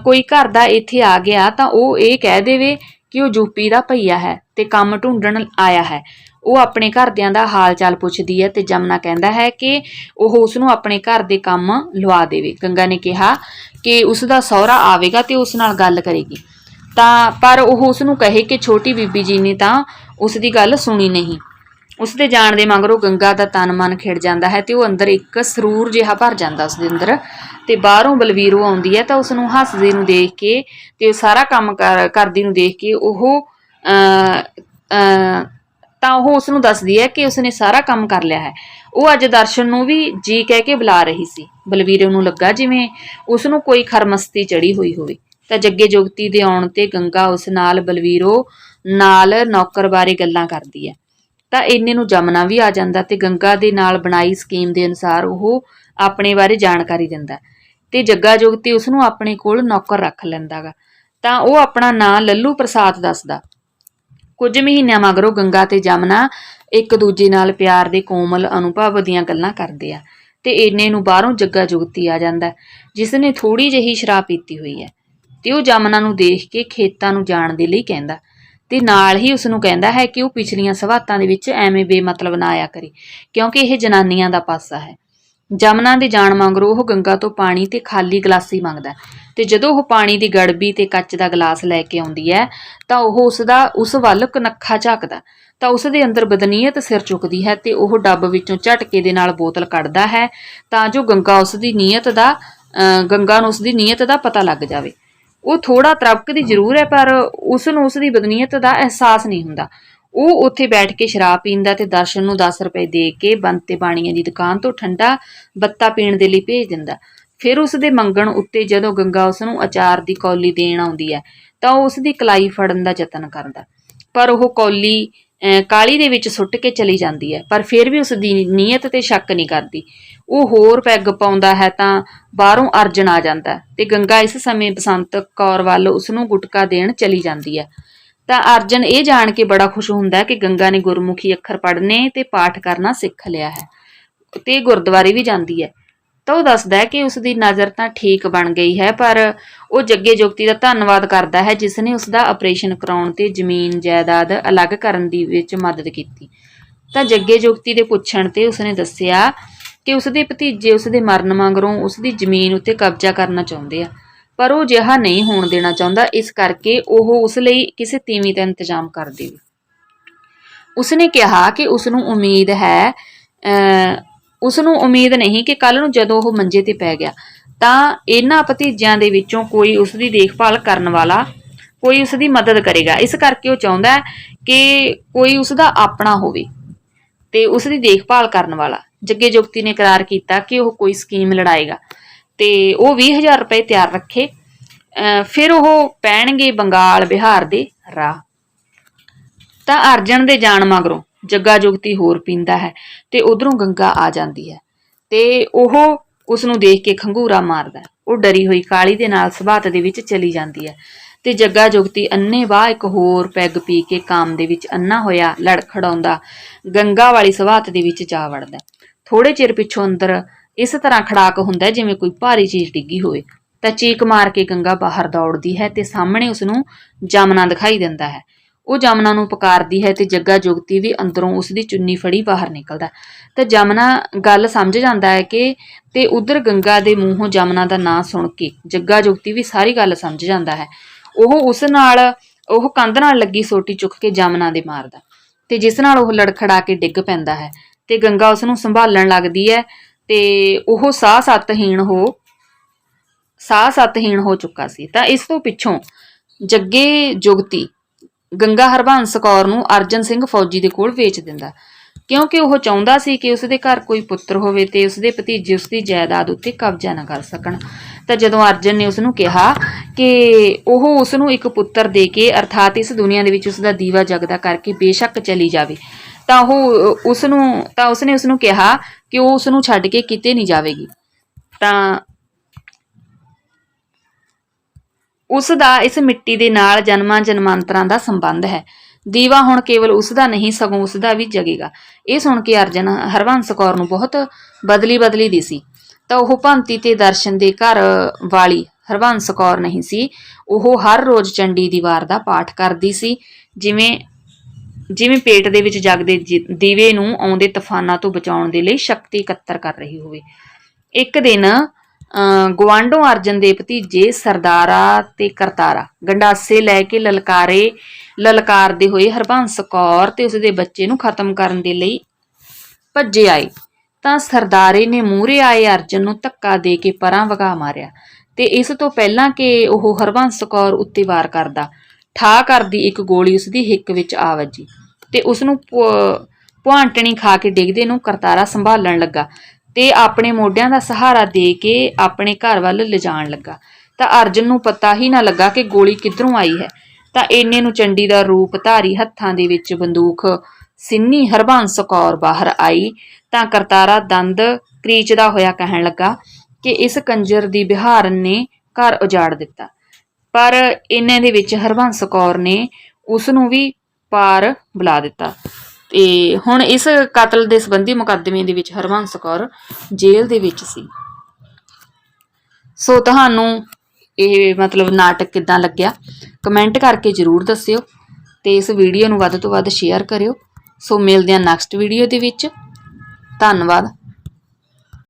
ਕੋਈ ਘਰ ਦਾ ਇੱਥੇ ਆ ਗਿਆ ਤਾਂ ਉਹ ਇਹ ਕਹਿ ਦੇਵੇ ਕਿ ਉਹ ਯੂਪੀ ਦਾ ਭਈਆ ਹੈ ਤੇ ਕੰਮ ਢੂੰਡਣ ਆਇਆ ਹੈ। ਉਹ ਆਪਣੇ ਘਰਦਿਆਂ ਦਾ ਹਾਲ ਚਾਲ ਪੁੱਛਦੀ ਹੈ ਤੇ ਜਮਨਾ ਕਹਿੰਦਾ ਹੈ ਕਿ ਉਹ ਉਸ ਨੂੰ ਆਪਣੇ ਘਰ ਦੇ ਕੰਮ ਲਵਾ ਦੇਵੇ। ਗੰਗਾ ਨੇ ਕਿਹਾ ਕਿ ਉਸ ਦਾ ਸਹੁਰਾ ਆਵੇਗਾ ਤੇ ਉਸ ਨਾਲ ਗੱਲ ਕਰੇਗੀ। ਤਾਂ ਪਰ ਉਹ ਉਸ ਨੂੰ ਕਹੇ ਕਿ ਛੋਟੀ ਬੀਬੀ ਜੀ ਨੇ ਤਾਂ ਉਸ ਦੀ ਗੱਲ ਸੁਣੀ ਨਹੀਂ। ਉਸ ਦੇ ਜਾਣ ਦੇ ਮਗਰੋਂ ਗੰਗਾ ਦਾ ਤਨ ਮਨ ਖਿੜ ਜਾਂਦਾ ਹੈ ਤੇ ਉਹ ਅੰਦਰ ਇੱਕ ਸਰੂਰ ਜਿਹਾ ਭਰ ਜਾਂਦਾ ਉਸ ਦੇ ਅੰਦਰ ਤੇ ਬਾਹਰੋਂ ਬਲਵੀਰੋ ਆਉਂਦੀ ਹੈ ਤਾਂ ਉਸ ਨੂੰ ਹੱਸਦੀ ਨੂੰ ਦੇਖ ਕੇ ਤੇ ਸਾਰਾ ਕੰਮ ਕਰ- ਕਰਦੀ ਨੂੰ ਦੇਖ ਕੇ ਉਹ ਤਾਂ ਉਹ ਉਸ ਨੂੰ ਦੱਸਦੀ ਹੈ ਕਿ ਉਸਨੇ ਸਾਰਾ ਕੰਮ ਕਰ ਲਿਆ ਹੈ। ਉਹ ਅੱਜ ਦਰਸ਼ਨ ਨੂੰ ਵੀ ਜੀ ਕਹਿ ਕੇ ਬੁਲਾ ਰਹੀ ਸੀ। ਬਲਵੀਰੋ ਨੂੰ ਲੱਗਾ ਜਿਵੇਂ ਉਸ ਨੂੰ ਕੋਈ ਖਰਮਸਤੀ ਚੜੀ ਹੋਈ ਹੋਵੇ। ਤਾਂ ਜੱਗੇ ਜੋਗਤੀ ਦੇ ਆਉਣ ਤੇ ਗੰਗਾ ਉਸ ਨਾਲ ਬਲਵੀਰੋ ਨਾਲ ਨੌਕਰ ਬਾਰੇ ਗੱਲਾਂ ਕਰਦੀ ਹੈ। ਤਾਂ ਇੰਨੇ ਨੂੰ ਜਮਨਾ ਵੀ ਆ ਜਾਂਦਾ ਤੇ ਗੰਗਾ ਦੇ ਨਾਲ ਬਣਾਈ ਸਕੀਮ ਦੇ ਅਨੁਸਾਰ ਉਹ ਆਪਣੇ ਬਾਰੇ ਜਾਣਕਾਰੀ ਦਿੰਦਾ ਤੇ ਜੱਗਾ ਜੋਗਤੀ ਉਸ ਨੂੰ ਆਪਣੇ ਕੋਲ ਨੌਕਰ ਰੱਖ ਲੈਂਦਾਗਾ ਤਾਂ ਉਹ ਆਪਣਾ ਨਾਂ ਲੱਲੂ ਪ੍ਰਸਾਦ ਦੱਸਦਾ। ਕੁਝ ਮਹੀਨਿਆਂ ਮਗਰੋਂ ਗੰਗਾ ਤੇ ਜਮਨਾ ਇੱਕ ਦੂਜੇ ਨਾਲ ਪਿਆਰ ਦੇ ਕੋਮਲ ਅਨੁਭਵ ਦੀਆਂ ਗੱਲਾਂ ਕਰਦੇ ਆ ਤੇ ਇੰਨੇ ਨੂੰ ਬਾਹਰੋਂ ਜੱਗਾ ਜੁਗਤੀ ਆ ਜਾਂਦਾ ਜਿਸ ਨੇ ਥੋੜੀ ਜਿਹੀ ਸ਼ਰਾਬ ਪੀਤੀ ਹੋਈ ਹੈ। ਤੇ ਉਹ ਜਮਨਾ ਨੂੰ ਦੇਖ ਕੇ ਖੇਤਾਂ ਨੂੰ ਜਾਣ ਦੇ ਲਈ ਕਹਿੰਦਾ ਤੇ ਨਾਲ ਹੀ ਉਸ ਨੂੰ ਕਹਿੰਦਾ ਹੈ ਕਿ ਉਹ ਪਿਛਲੀਆਂ ਸਵਾਤਾਂ ਦੇ ਵਿੱਚ ਐਵੇਂ ਬੇਮਤਲਬ ਨਾ ਆਇਆ ਕਰੇ, ਕਿਉਂਕਿ ਇਹ ਜਨਾਨੀਆਂ ਦਾ ਪਾਸਾ ਹੈ। ਜਮਨਾ ਦੇ ਜਾਣ ਮਗਰੋਂ ਉਹ ਗੰਗਾ ਤੋਂ ਪਾਣੀ ਤੇ ਖਾਲੀ ਗਲਾਸੀ ਮੰਗਦਾ ਹੈ। ਤੇ ਜਦੋਂ ਉਹ ਪਾਣੀ ਦੀ ਗੜਬੀ ਤੇ ਕੱਚ ਦਾ ਗਲਾਸ ਲੈ ਕੇ ਆਉਂਦੀ ਹੈ, ਤਾਂ ਉਹ ਉਸ ਦਾ ਉਸ ਵੱਲ ਕਨੱਖਾ ਝਾਕਦਾ ਤਾਂ ਉਸ ਦੇ ਅੰਦਰ ਬਦਨੀਅਤ ਸਿਰ ਚੁੱਕਦੀ ਹੈ ਤੇ ਉਹ ਡੱਬ ਵਿੱਚੋਂ ਝਟਕੇ ਦੇ ਨਾਲ ਬੋਤਲ ਕੱਢਦਾ ਹੈ ਤਾਂ ਜੋ ਗੰਗਾ ਉਸ ਦੀ ਨੀਅਤ ਦਾ, ਅਹ ਗੰਗਾ ਨੂੰ ਉਸ ਦੀ ਨੀਅਤ ਦਾ ਪਤਾ ਲੱਗ ਜਾਵੇ। ਉਹ ਥੋੜਾ ਤਰਪਕਦੀ ਜ਼ਰੂਰ ਹੈ, ਪਰ ਉਸ ਨੂੰ ਉਸ ਦੀ ਬਦਨੀਅਤ ਦਾ ਅਹਿਸਾਸ ਨਹੀਂ ਹੁੰਦਾ। ਉਹ ਉੱਥੇ ਬੈਠ ਕੇ ਸ਼ਰਾਬ ਪੀਂਦਾ ਤੇ ਦਰਸ਼ਨ ਨੂੰ 10 ਰੁਪਏ ਦੇ ਕੇ ਬੰਤੇ ਬਾਣੀਆਂ ਦੀ ਦੁਕਾਨ ਤੋਂ ਠੰਡਾ ਬੱਤਾ ਪੀਣ ਦੇ ਲਈ ਭੇਜ ਦਿੰਦਾ। ਫਿਰ ਉਸ ਦੇ ਮੰਗਣ ਉੱਤੇ ਜਦੋਂ ਗੰਗਾ ਉਸ ਨੂੰ ਅਚਾਰ ਦੀ ਕੌਲੀ ਦੇਣ ਆਉਂਦੀ ਹੈ ਤਾਂ ਉਹ ਉਸ ਦੀ ਕਲਾਈ ਫੜਨ ਦਾ ਯਤਨ ਕਰਦਾ। ਪਰ ਉਹ ਕੌਲੀ ਅਹ, ਕਾਲੀ ਦੇ ਵਿੱਚ ਸੁੱਟ ਕੇ ਚਲੀ ਜਾਂਦੀ ਹੈ ਪਰ ਫਿਰ ਵੀ ਉਸ ਦੀ ਨੀਅਤ ਤੇ ਸ਼ੱਕ ਨਹੀਂ ਕਰਦੀ। ਉਹ ਹੋਰ ਪੈਗ ਪਾਉਂਦਾ ਹੈ ਤਾਂ ਬਾਹਰੋਂ ਅਰਜਨ ਆ ਜਾਂਦਾ ਤੇ ਗੰਗਾ ਇਸ ਸਮੇਂ ਬਸੰਤ ਕੌਰ ਵੱਲ ਉਸ ਨੂੰ ਗੁਟਕਾ ਦੇਣ ਚਲੀ ਜਾਂਦੀ ਹੈ। ਤਾਂ ਅਰਜਨ ਇਹ ਜਾਣ ਕੇ ਬੜਾ ਖੁਸ਼ ਹੁੰਦਾ ਕਿ ਗੰਗਾ ਨੇ ਗੁਰਮੁਖੀ ਅੱਖਰ ਪੜ੍ਹਨੇ ਤੇ ਪਾਠ ਕਰਨਾ ਸਿੱਖ ਲਿਆ ਹੈ ਤੇ ਗੁਰਦੁਆਰੇ ਵੀ ਜਾਂਦੀ ਹੈ। ਤਾਂ ਉਹ ਦੱਸਦਾ ਹੈ ਕਿ ਉਸ ਦੀ ਨਜ਼ਰ ਤਾਂ ਠੀਕ ਬਣ ਗਈ ਹੈ, ਪਰ ਉਹ ਜੱਗੇ ਜੋਗਤੀ ਦਾ ਧੰਨਵਾਦ ਕਰਦਾ ਹੈ ਜਿਸ ਨੇ ਉਸ ਦਾ ਆਪਰੇਸ਼ਨ ਕਰਾਉਣ ਤੇ ਜ਼ਮੀਨ, ਜਾਇਦਾਦ ਅਲੱਗ ਕਰਨ ਦੀ ਵਿੱਚ ਮਦਦ ਕੀਤੀ। ਤਾਂ ਜੱਗੇ ਜੋਗਤੀ ਦੇ ਪੁੱਛਣ ਤੇ ਉਸਨੇ ਦੱਸਿਆ ਕਿ ਉਸ ਦੇ ਭਤੀਜੇ ਉਸ ਦੇ ਮਰਨ ਮਗਰੋਂ ਉਸ ਦੀ ਜ਼ਮੀਨ ਉੱਤੇ ਕਬਜ਼ਾ ਕਰਨਾ ਚਾਹੁੰਦੇ ਆ। ਪਰ ਉਹ ਜਿਹਾ ਨਹੀਂ ਹੋਣ ਦੇਣਾ ਚਾਹੁੰਦਾ। ਇਸ ਕਰਕੇ ਉਹ ਉਸ ਲਈ ਕਿਸੇ ਤੀਵੀਂ ਦਾ ਇੰਤਜ਼ਾਮ ਕਰ ਦੇਵੇ। ਉਸਨੇ ਕਿਹਾ ਕਿ ਉਸ ਨੂੰ ਉਮੀਦ ਹੈ ਉਸ ਨੂੰ ਉਮੀਦ ਨਹੀਂ ਕਿ ਕੱਲ ਨੂੰ ਜਦੋਂ ਉਹ ਮੰਜੇ ਤੇ ਪੈ ਗਿਆ, ਤਾਂ ਇਹਨਾਂ ਭਤੀਜਿਆਂ ਦੇ ਵਿੱਚੋਂ ਕੋਈ ਉਸ ਦੀ ਦੇਖਭਾਲ ਕਰਨ ਵਾਲਾ ਕੋਈ ਉਸ ਦੀ ਮਦਦ ਕਰੇਗਾ। ਇਸ ਕਰਕੇ ਉਹ ਚਾਹੁੰਦਾ ਹੈ ਕਿ ਕੋਈ ਉਸ ਦਾ ਆਪਣਾ ਹੋਵੇ ਤੇ ਉਸ ਦੀ ਦੇਖਭਾਲ ਕਰਨ ਵਾਲਾ। ਜੱਗੇ ਜੁਗਤੀ ਨੇ ਇਕਰਾਰ ਕੀਤਾ ਕਿ ਉਹ ਕੋਈ ਸਕੀਮ ਲੜਾਏਗਾ। ਤੇ ਉਹ 20000 ਰੁਪਏ ਤਿਆਰ ਰੱਖੇ। ਅਹ ਫਿਰ ਉਹ ਪੈਣਗੇ ਬੰਗਾਲ ਬਿਹਾਰ ਦੇ ਰਾਹ। ਤਾਂ ਅਰਜਨ ਦੇ ਜਾਣ ਮਗਰੋਂ ਜੱਗਾ ਜੁਗਤੀ ਹੋਰ ਪੀਂਦਾ ਹੈ ਤੇ ਉਧਰੋਂ ਗੰਗਾ ਆ ਜਾਂਦੀ ਹੈ। ਤੇ ਉਹ ਉਸ ਨੂੰ ਦੇਖ ਕੇ ਖੰਗੂਰਾ ਮਾਰਦਾ ਉਹ ਡਰੀ ਹੋਈ ਕਾਲੀ ਦੇ ਨਾਲ ਸਬਾਤ ਦੇ ਵਿੱਚ ਚਲੀ ਜਾਂਦੀ ਹੈ। ਤੇ ਜੱਗਾ ਜੁਗਤੀ ਅੰਨੇ ਵਾਹ ਇੱਕ ਹੋਰ ਪੈਗ ਪੀ ਕੇ ਕਾਮ ਦੇ ਵਿੱਚ ਅੰਨਾ ਹੋਇਆ ਲੜਖੜਾਉਂਦਾ ਗੰਗਾ ਵਾਲੀ ਸਬਾਤ ਦੇ ਵਿੱਚ ਜਾ ਵੜਦਾ ਥੋੜੇ ਚਿਰ ਪਿੱਛੋਂ ਅੰਦਰ ਇਸ ਤਰ੍ਹਾਂ ਖੜਾਕ ਹੁੰਦਾ ਜਿਵੇਂ ਕੋਈ ਭਾਰੀ ਚੀਜ਼ ਡਿੱਗੀ ਹੋਵੇ। ਤਾਂ ਚੀਕ ਮਾਰ ਕੇ ਗੰਗਾ ਬਾਹਰ ਦੌੜਦੀ ਹੈ ਤੇ ਸਾਹਮਣੇ ਉਸ ਨੂੰ ਜਮਨਾ ਦਿਖਾਈ ਦਿੰਦਾ ਹੈ। ਉਹ ਜਮਨਾ ਨੂੰ ਪੁਕਾਰਦੀ ਹੈ ਤੇ ਜੱਗਾ ਜੁਗਤੀ ਵੀ ਅੰਦਰੋਂ ਉਸ ਦੀ ਚੁੰਨੀ ਫੜੀ ਬਾਹਰ ਨਿਕਲਦਾ ਤਾਂ ਜਮਨਾ ਗੱਲ ਸਮਝ ਜਾਂਦਾ ਹੈ ਕਿ ਤੇ ਉਧਰ ਗੰਗਾ ਦੇ ਮੂੰਹੋਂ ਜਮਨਾ ਦਾ ਨਾਂ ਸੁਣ ਕੇ ਜੱਗਾ ਜੁਗਤੀ ਵੀ ਸਾਰੀ ਗੱਲ ਸਮਝ ਜਾਂਦਾ ਹੈ। ਉਹ ਉਸ ਨਾਲ, ਉਹ ਕੰਧ ਨਾਲ ਲੱਗੀ ਸੋਟੀ ਚੁੱਕ ਕੇ ਜਮਨਾ ਦੇ ਮਾਰਦਾ ਤੇ ਜਿਸ ਨਾਲ ਉਹ ਲੜਖੜਾ ਕੇ ਡਿੱਗ ਪੈਂਦਾ ਹੈ ਤੇ ਗੰਗਾ ਉਸ ਨੂੰ ਸੰਭਾਲਣ ਲੱਗਦੀ ਹੈ ਤੇ ਉਹ ਸਾਹ ਸੱਤਹੀਣ ਹੋ ਸਾਹ ਸੱਤਹੀਣ ਹੋ ਚੁੱਕਾ ਸੀ। ਤਾਂ ਇਸ ਤੋਂ ਪਿੱਛੋਂ ਜੱਗੇ ਜੁਗਤੀ ਗੰਗਾ ਹਰਬੰਸ ਕੌਰ ਨੂੰ ਅਰਜਨ ਸਿੰਘ ਫੌਜੀ ਦੇ ਕੋਲ ਵੇਚ ਦਿੰਦਾ। ਕਿਉਂਕਿ ਉਹ ਚਾਹੁੰਦਾ ਸੀ ਕਿ ਉਸਦੇ ਘਰ ਕੋਈ ਪੁੱਤਰ ਹੋਵੇ ਤੇ ਉਸਦੇ ਭਤੀਜੇ ਉਸਦੀ ਜਾਇਦਾਦ ਉੱਤੇ ਕਬਜ਼ਾ ਨਾ ਕਰ ਸਕਣ। ਤਾਂ ਜਦੋਂ ਅਰਜਨ ਨੇ ਉਸ ਨੂੰ ਕਿਹਾ ਕਿ ਉਹ ਉਸ ਨੂੰ ਇੱਕ ਪੁੱਤਰ ਦੇ ਕੇ, ਅਰਥਾਤ ਇਸ ਦੁਨੀਆ ਦੇ ਵਿੱਚ ਉਸ ਦਾ ਦੀਵਾ ਜਗਦਾ ਕਰਕੇ ਬੇਸ਼ੱਕ ਚਲੀ ਜਾਵੇ ਤਾਂ ਉਹ ਉਸ ਨੂੰ ਤਾਂ ਉਸਨੇ ਉਸ ਨੂੰ ਕਿਹਾ ਕਿ ਉਹ ਉਸ ਨੂੰ ਛੱਡ ਕੇ ਕਿਤੇ ਨਹੀਂ ਜਾਵੇਗੀ। ਤਾਂ ਉਸ ਦਾ ਇਸ ਮਿੱਟੀ ਦੇ ਨਾਲ ਜਨਮਾਂ ਜਨਮਾਂਤਰਾਂ ਦਾ ਸੰਬੰਧ ਹੈ। ਦੀਵਾ ਹੁਣ ਕੇਵਲ ਉਸ ਦਾ ਨਹੀਂ, ਸਗੋਂ ਉਸ ਦਾ ਵੀ ਜਗੇਗਾ। ਇਹ ਸੁਣ ਕੇ ਅਰਜਨ ਹਰਵੰਸ ਕੌਰ ਨੂੰ ਬਹੁਤ ਬਦਲੀ ਬਦਲੀ ਦੀ ਸੀ। ਤਾਂ ਉਹ ਭੰਤੀ ਤੇ ਦਰਸ਼ਨ ਦੇ ਘਰ ਵਾਲੀ ਹਰਵੰਸ ਕੌਰ ਨਹੀਂ ਸੀ। ਉਹ ਹਰ ਰੋਜ਼ ਚੰਡੀ ਦੀ ਵਾਰ ਦਾ ਪਾਠ ਕਰਦੀ ਸੀ, ਜਿਵੇਂ ਜਿਵੇਂ ਪੇਟ ਦੇ ਵਿੱਚ ਜਗਦੇ ਦੀਵੇ ਨੂੰ ਆਉਂਦੇ ਤੂਫਾਨਾਂ ਤੋਂ ਬਚਾਉਣ ਦੇ ਲਈ ਸ਼ਕਤੀ ਇਕੱਤਰ ਕਰ ਰਹੀ ਹੋਵੇ। ਇੱਕ ਦਿਨ ਅਹ, ਗੁਆਂਢੋਂ ਅਰਜਨ ਦੇ ਭਤੀਜੇ ਸਰਦਾਰਾ ਤੇ ਕਰਤਾਰਾ ਗੰਡਾਸੇ ਲੈ ਕੇ ਲਲਕਾਰੇ ਲਲਕਾਰਦੇ ਹੋਏ ਹਰਬੰਸ ਕੌਰ ਤੇ ਉਸਦੇ ਬੱਚੇ ਨੂੰ ਖਤਮ ਕਰਨ ਦੇ ਲਈ ਭੱਜੇ ਆਏ। ਤਾਂ ਸਰਦਾਰੇ ਨੇ ਮੂਹਰੇ ਆਏ ਅਰਜਨ ਨੂੰ ਧੱਕਾ ਦੇ ਕੇ ਪਰਾਂ ਵਗਾ ਮਾਰਿਆ ਤੇ ਇਸ ਤੋਂ ਪਹਿਲਾਂ ਕਿ ਉਹ ਹਰਬੰਸ ਕੌਰ ਉੱਤੇ ਵਾਰ ਕਰਦਾ। ਠਾ ਕਰਦੀ ਇੱਕ ਗੋਲੀ ਉਸਦੀ ਹਿੱਕ ਵਿੱਚ ਆ ਵੱਜੀ ਤੇ ਉਸ ਨੂੰ ਪੁਆਂਟਣੀ ਖਾ ਕੇ ਡਿੱਗਦੇ ਨੂੰ ਕਰਤਾਰਾ ਸੰਭਾਲਣ ਲੱਗਾ ਤੇ ਆਪਣੇ ਮੋਢਿਆਂ ਦਾ ਸਹਾਰਾ ਦੇ ਕੇ ਆਪਣੇ ਘਰ ਵੱਲ ਲਿਜਾਣ ਲੱਗਾ। ਤਾਂ ਅਰਜਨ ਨੂੰ ਪਤਾ ਹੀ ਨਾ ਲੱਗਾ ਕਿ ਗੋਲੀ ਕਿੱਧਰੋਂ ਆਈ ਹੈ। ਤਾਂ ਇੰਨੇ ਨੂੰ ਚੰਡੀ ਦਾ ਰੂਪ ਧਾਰੀ ਹੱਥਾਂ ਦੇ ਵਿੱਚ ਬੰਦੂਕ ਸਿੰਨੀ ਹਰਬੰਸ ਕੌਰ ਬਾਹਰ ਆਈ ਤਾਂ ਕਰਤਾਰਾ ਦੰਦ ਕਰੀਚਦਾ ਹੋਇਆ ਕਹਿਣ ਲੱਗਾ ਕਿ ਇਸ ਕੰਜਰ ਦੀ ਬਿਹਾਰਨ ਨੇ ਘਰ ਉਜਾੜ ਦਿੱਤਾ। ਪਰ ਇਹਨਾਂ ਦੇ ਵਿੱਚ ਹਰਬੰਸ ਕੌਰ ਨੇ ਉਸ ਨੂੰ ਵੀ ਪਾਰ ਬੁਲਾ ਦਿੱਤਾ। ਤੇ ਹੁਣ ਇਸ ਕਤਲ ਦੇ ਸੰਬੰਧੀ ਮੁਕੱਦਮੇ ਦੇ ਵਿੱਚ ਹਰਬੰਸ ਕੌਰ ਜੇਲ੍ਹ ਦੇ ਵਿੱਚ ਸੀ। ਸੋ ਤੁਹਾਨੂੰ ਇਹ ਮਤਲਬ ਨਾਟਕ ਕਿਦਾਂ ਲੱਗਿਆ? ਕਮੈਂਟ ਕਰਕੇ ਜਰੂਰ ਦੱਸਿਓ ਤੇ ਇਸ ਵੀਡੀਓ ਨੂੰ ਵੱਧ ਤੋਂ ਵੱਧ ਸ਼ੇਅਰ ਕਰਿਓ। ਸੋ ਮਿਲਦੇ ਹਾਂ ਨੈਕਸਟ ਵੀਡੀਓ ਦੇ ਵਿੱਚ। ਧੰਨਵਾਦ।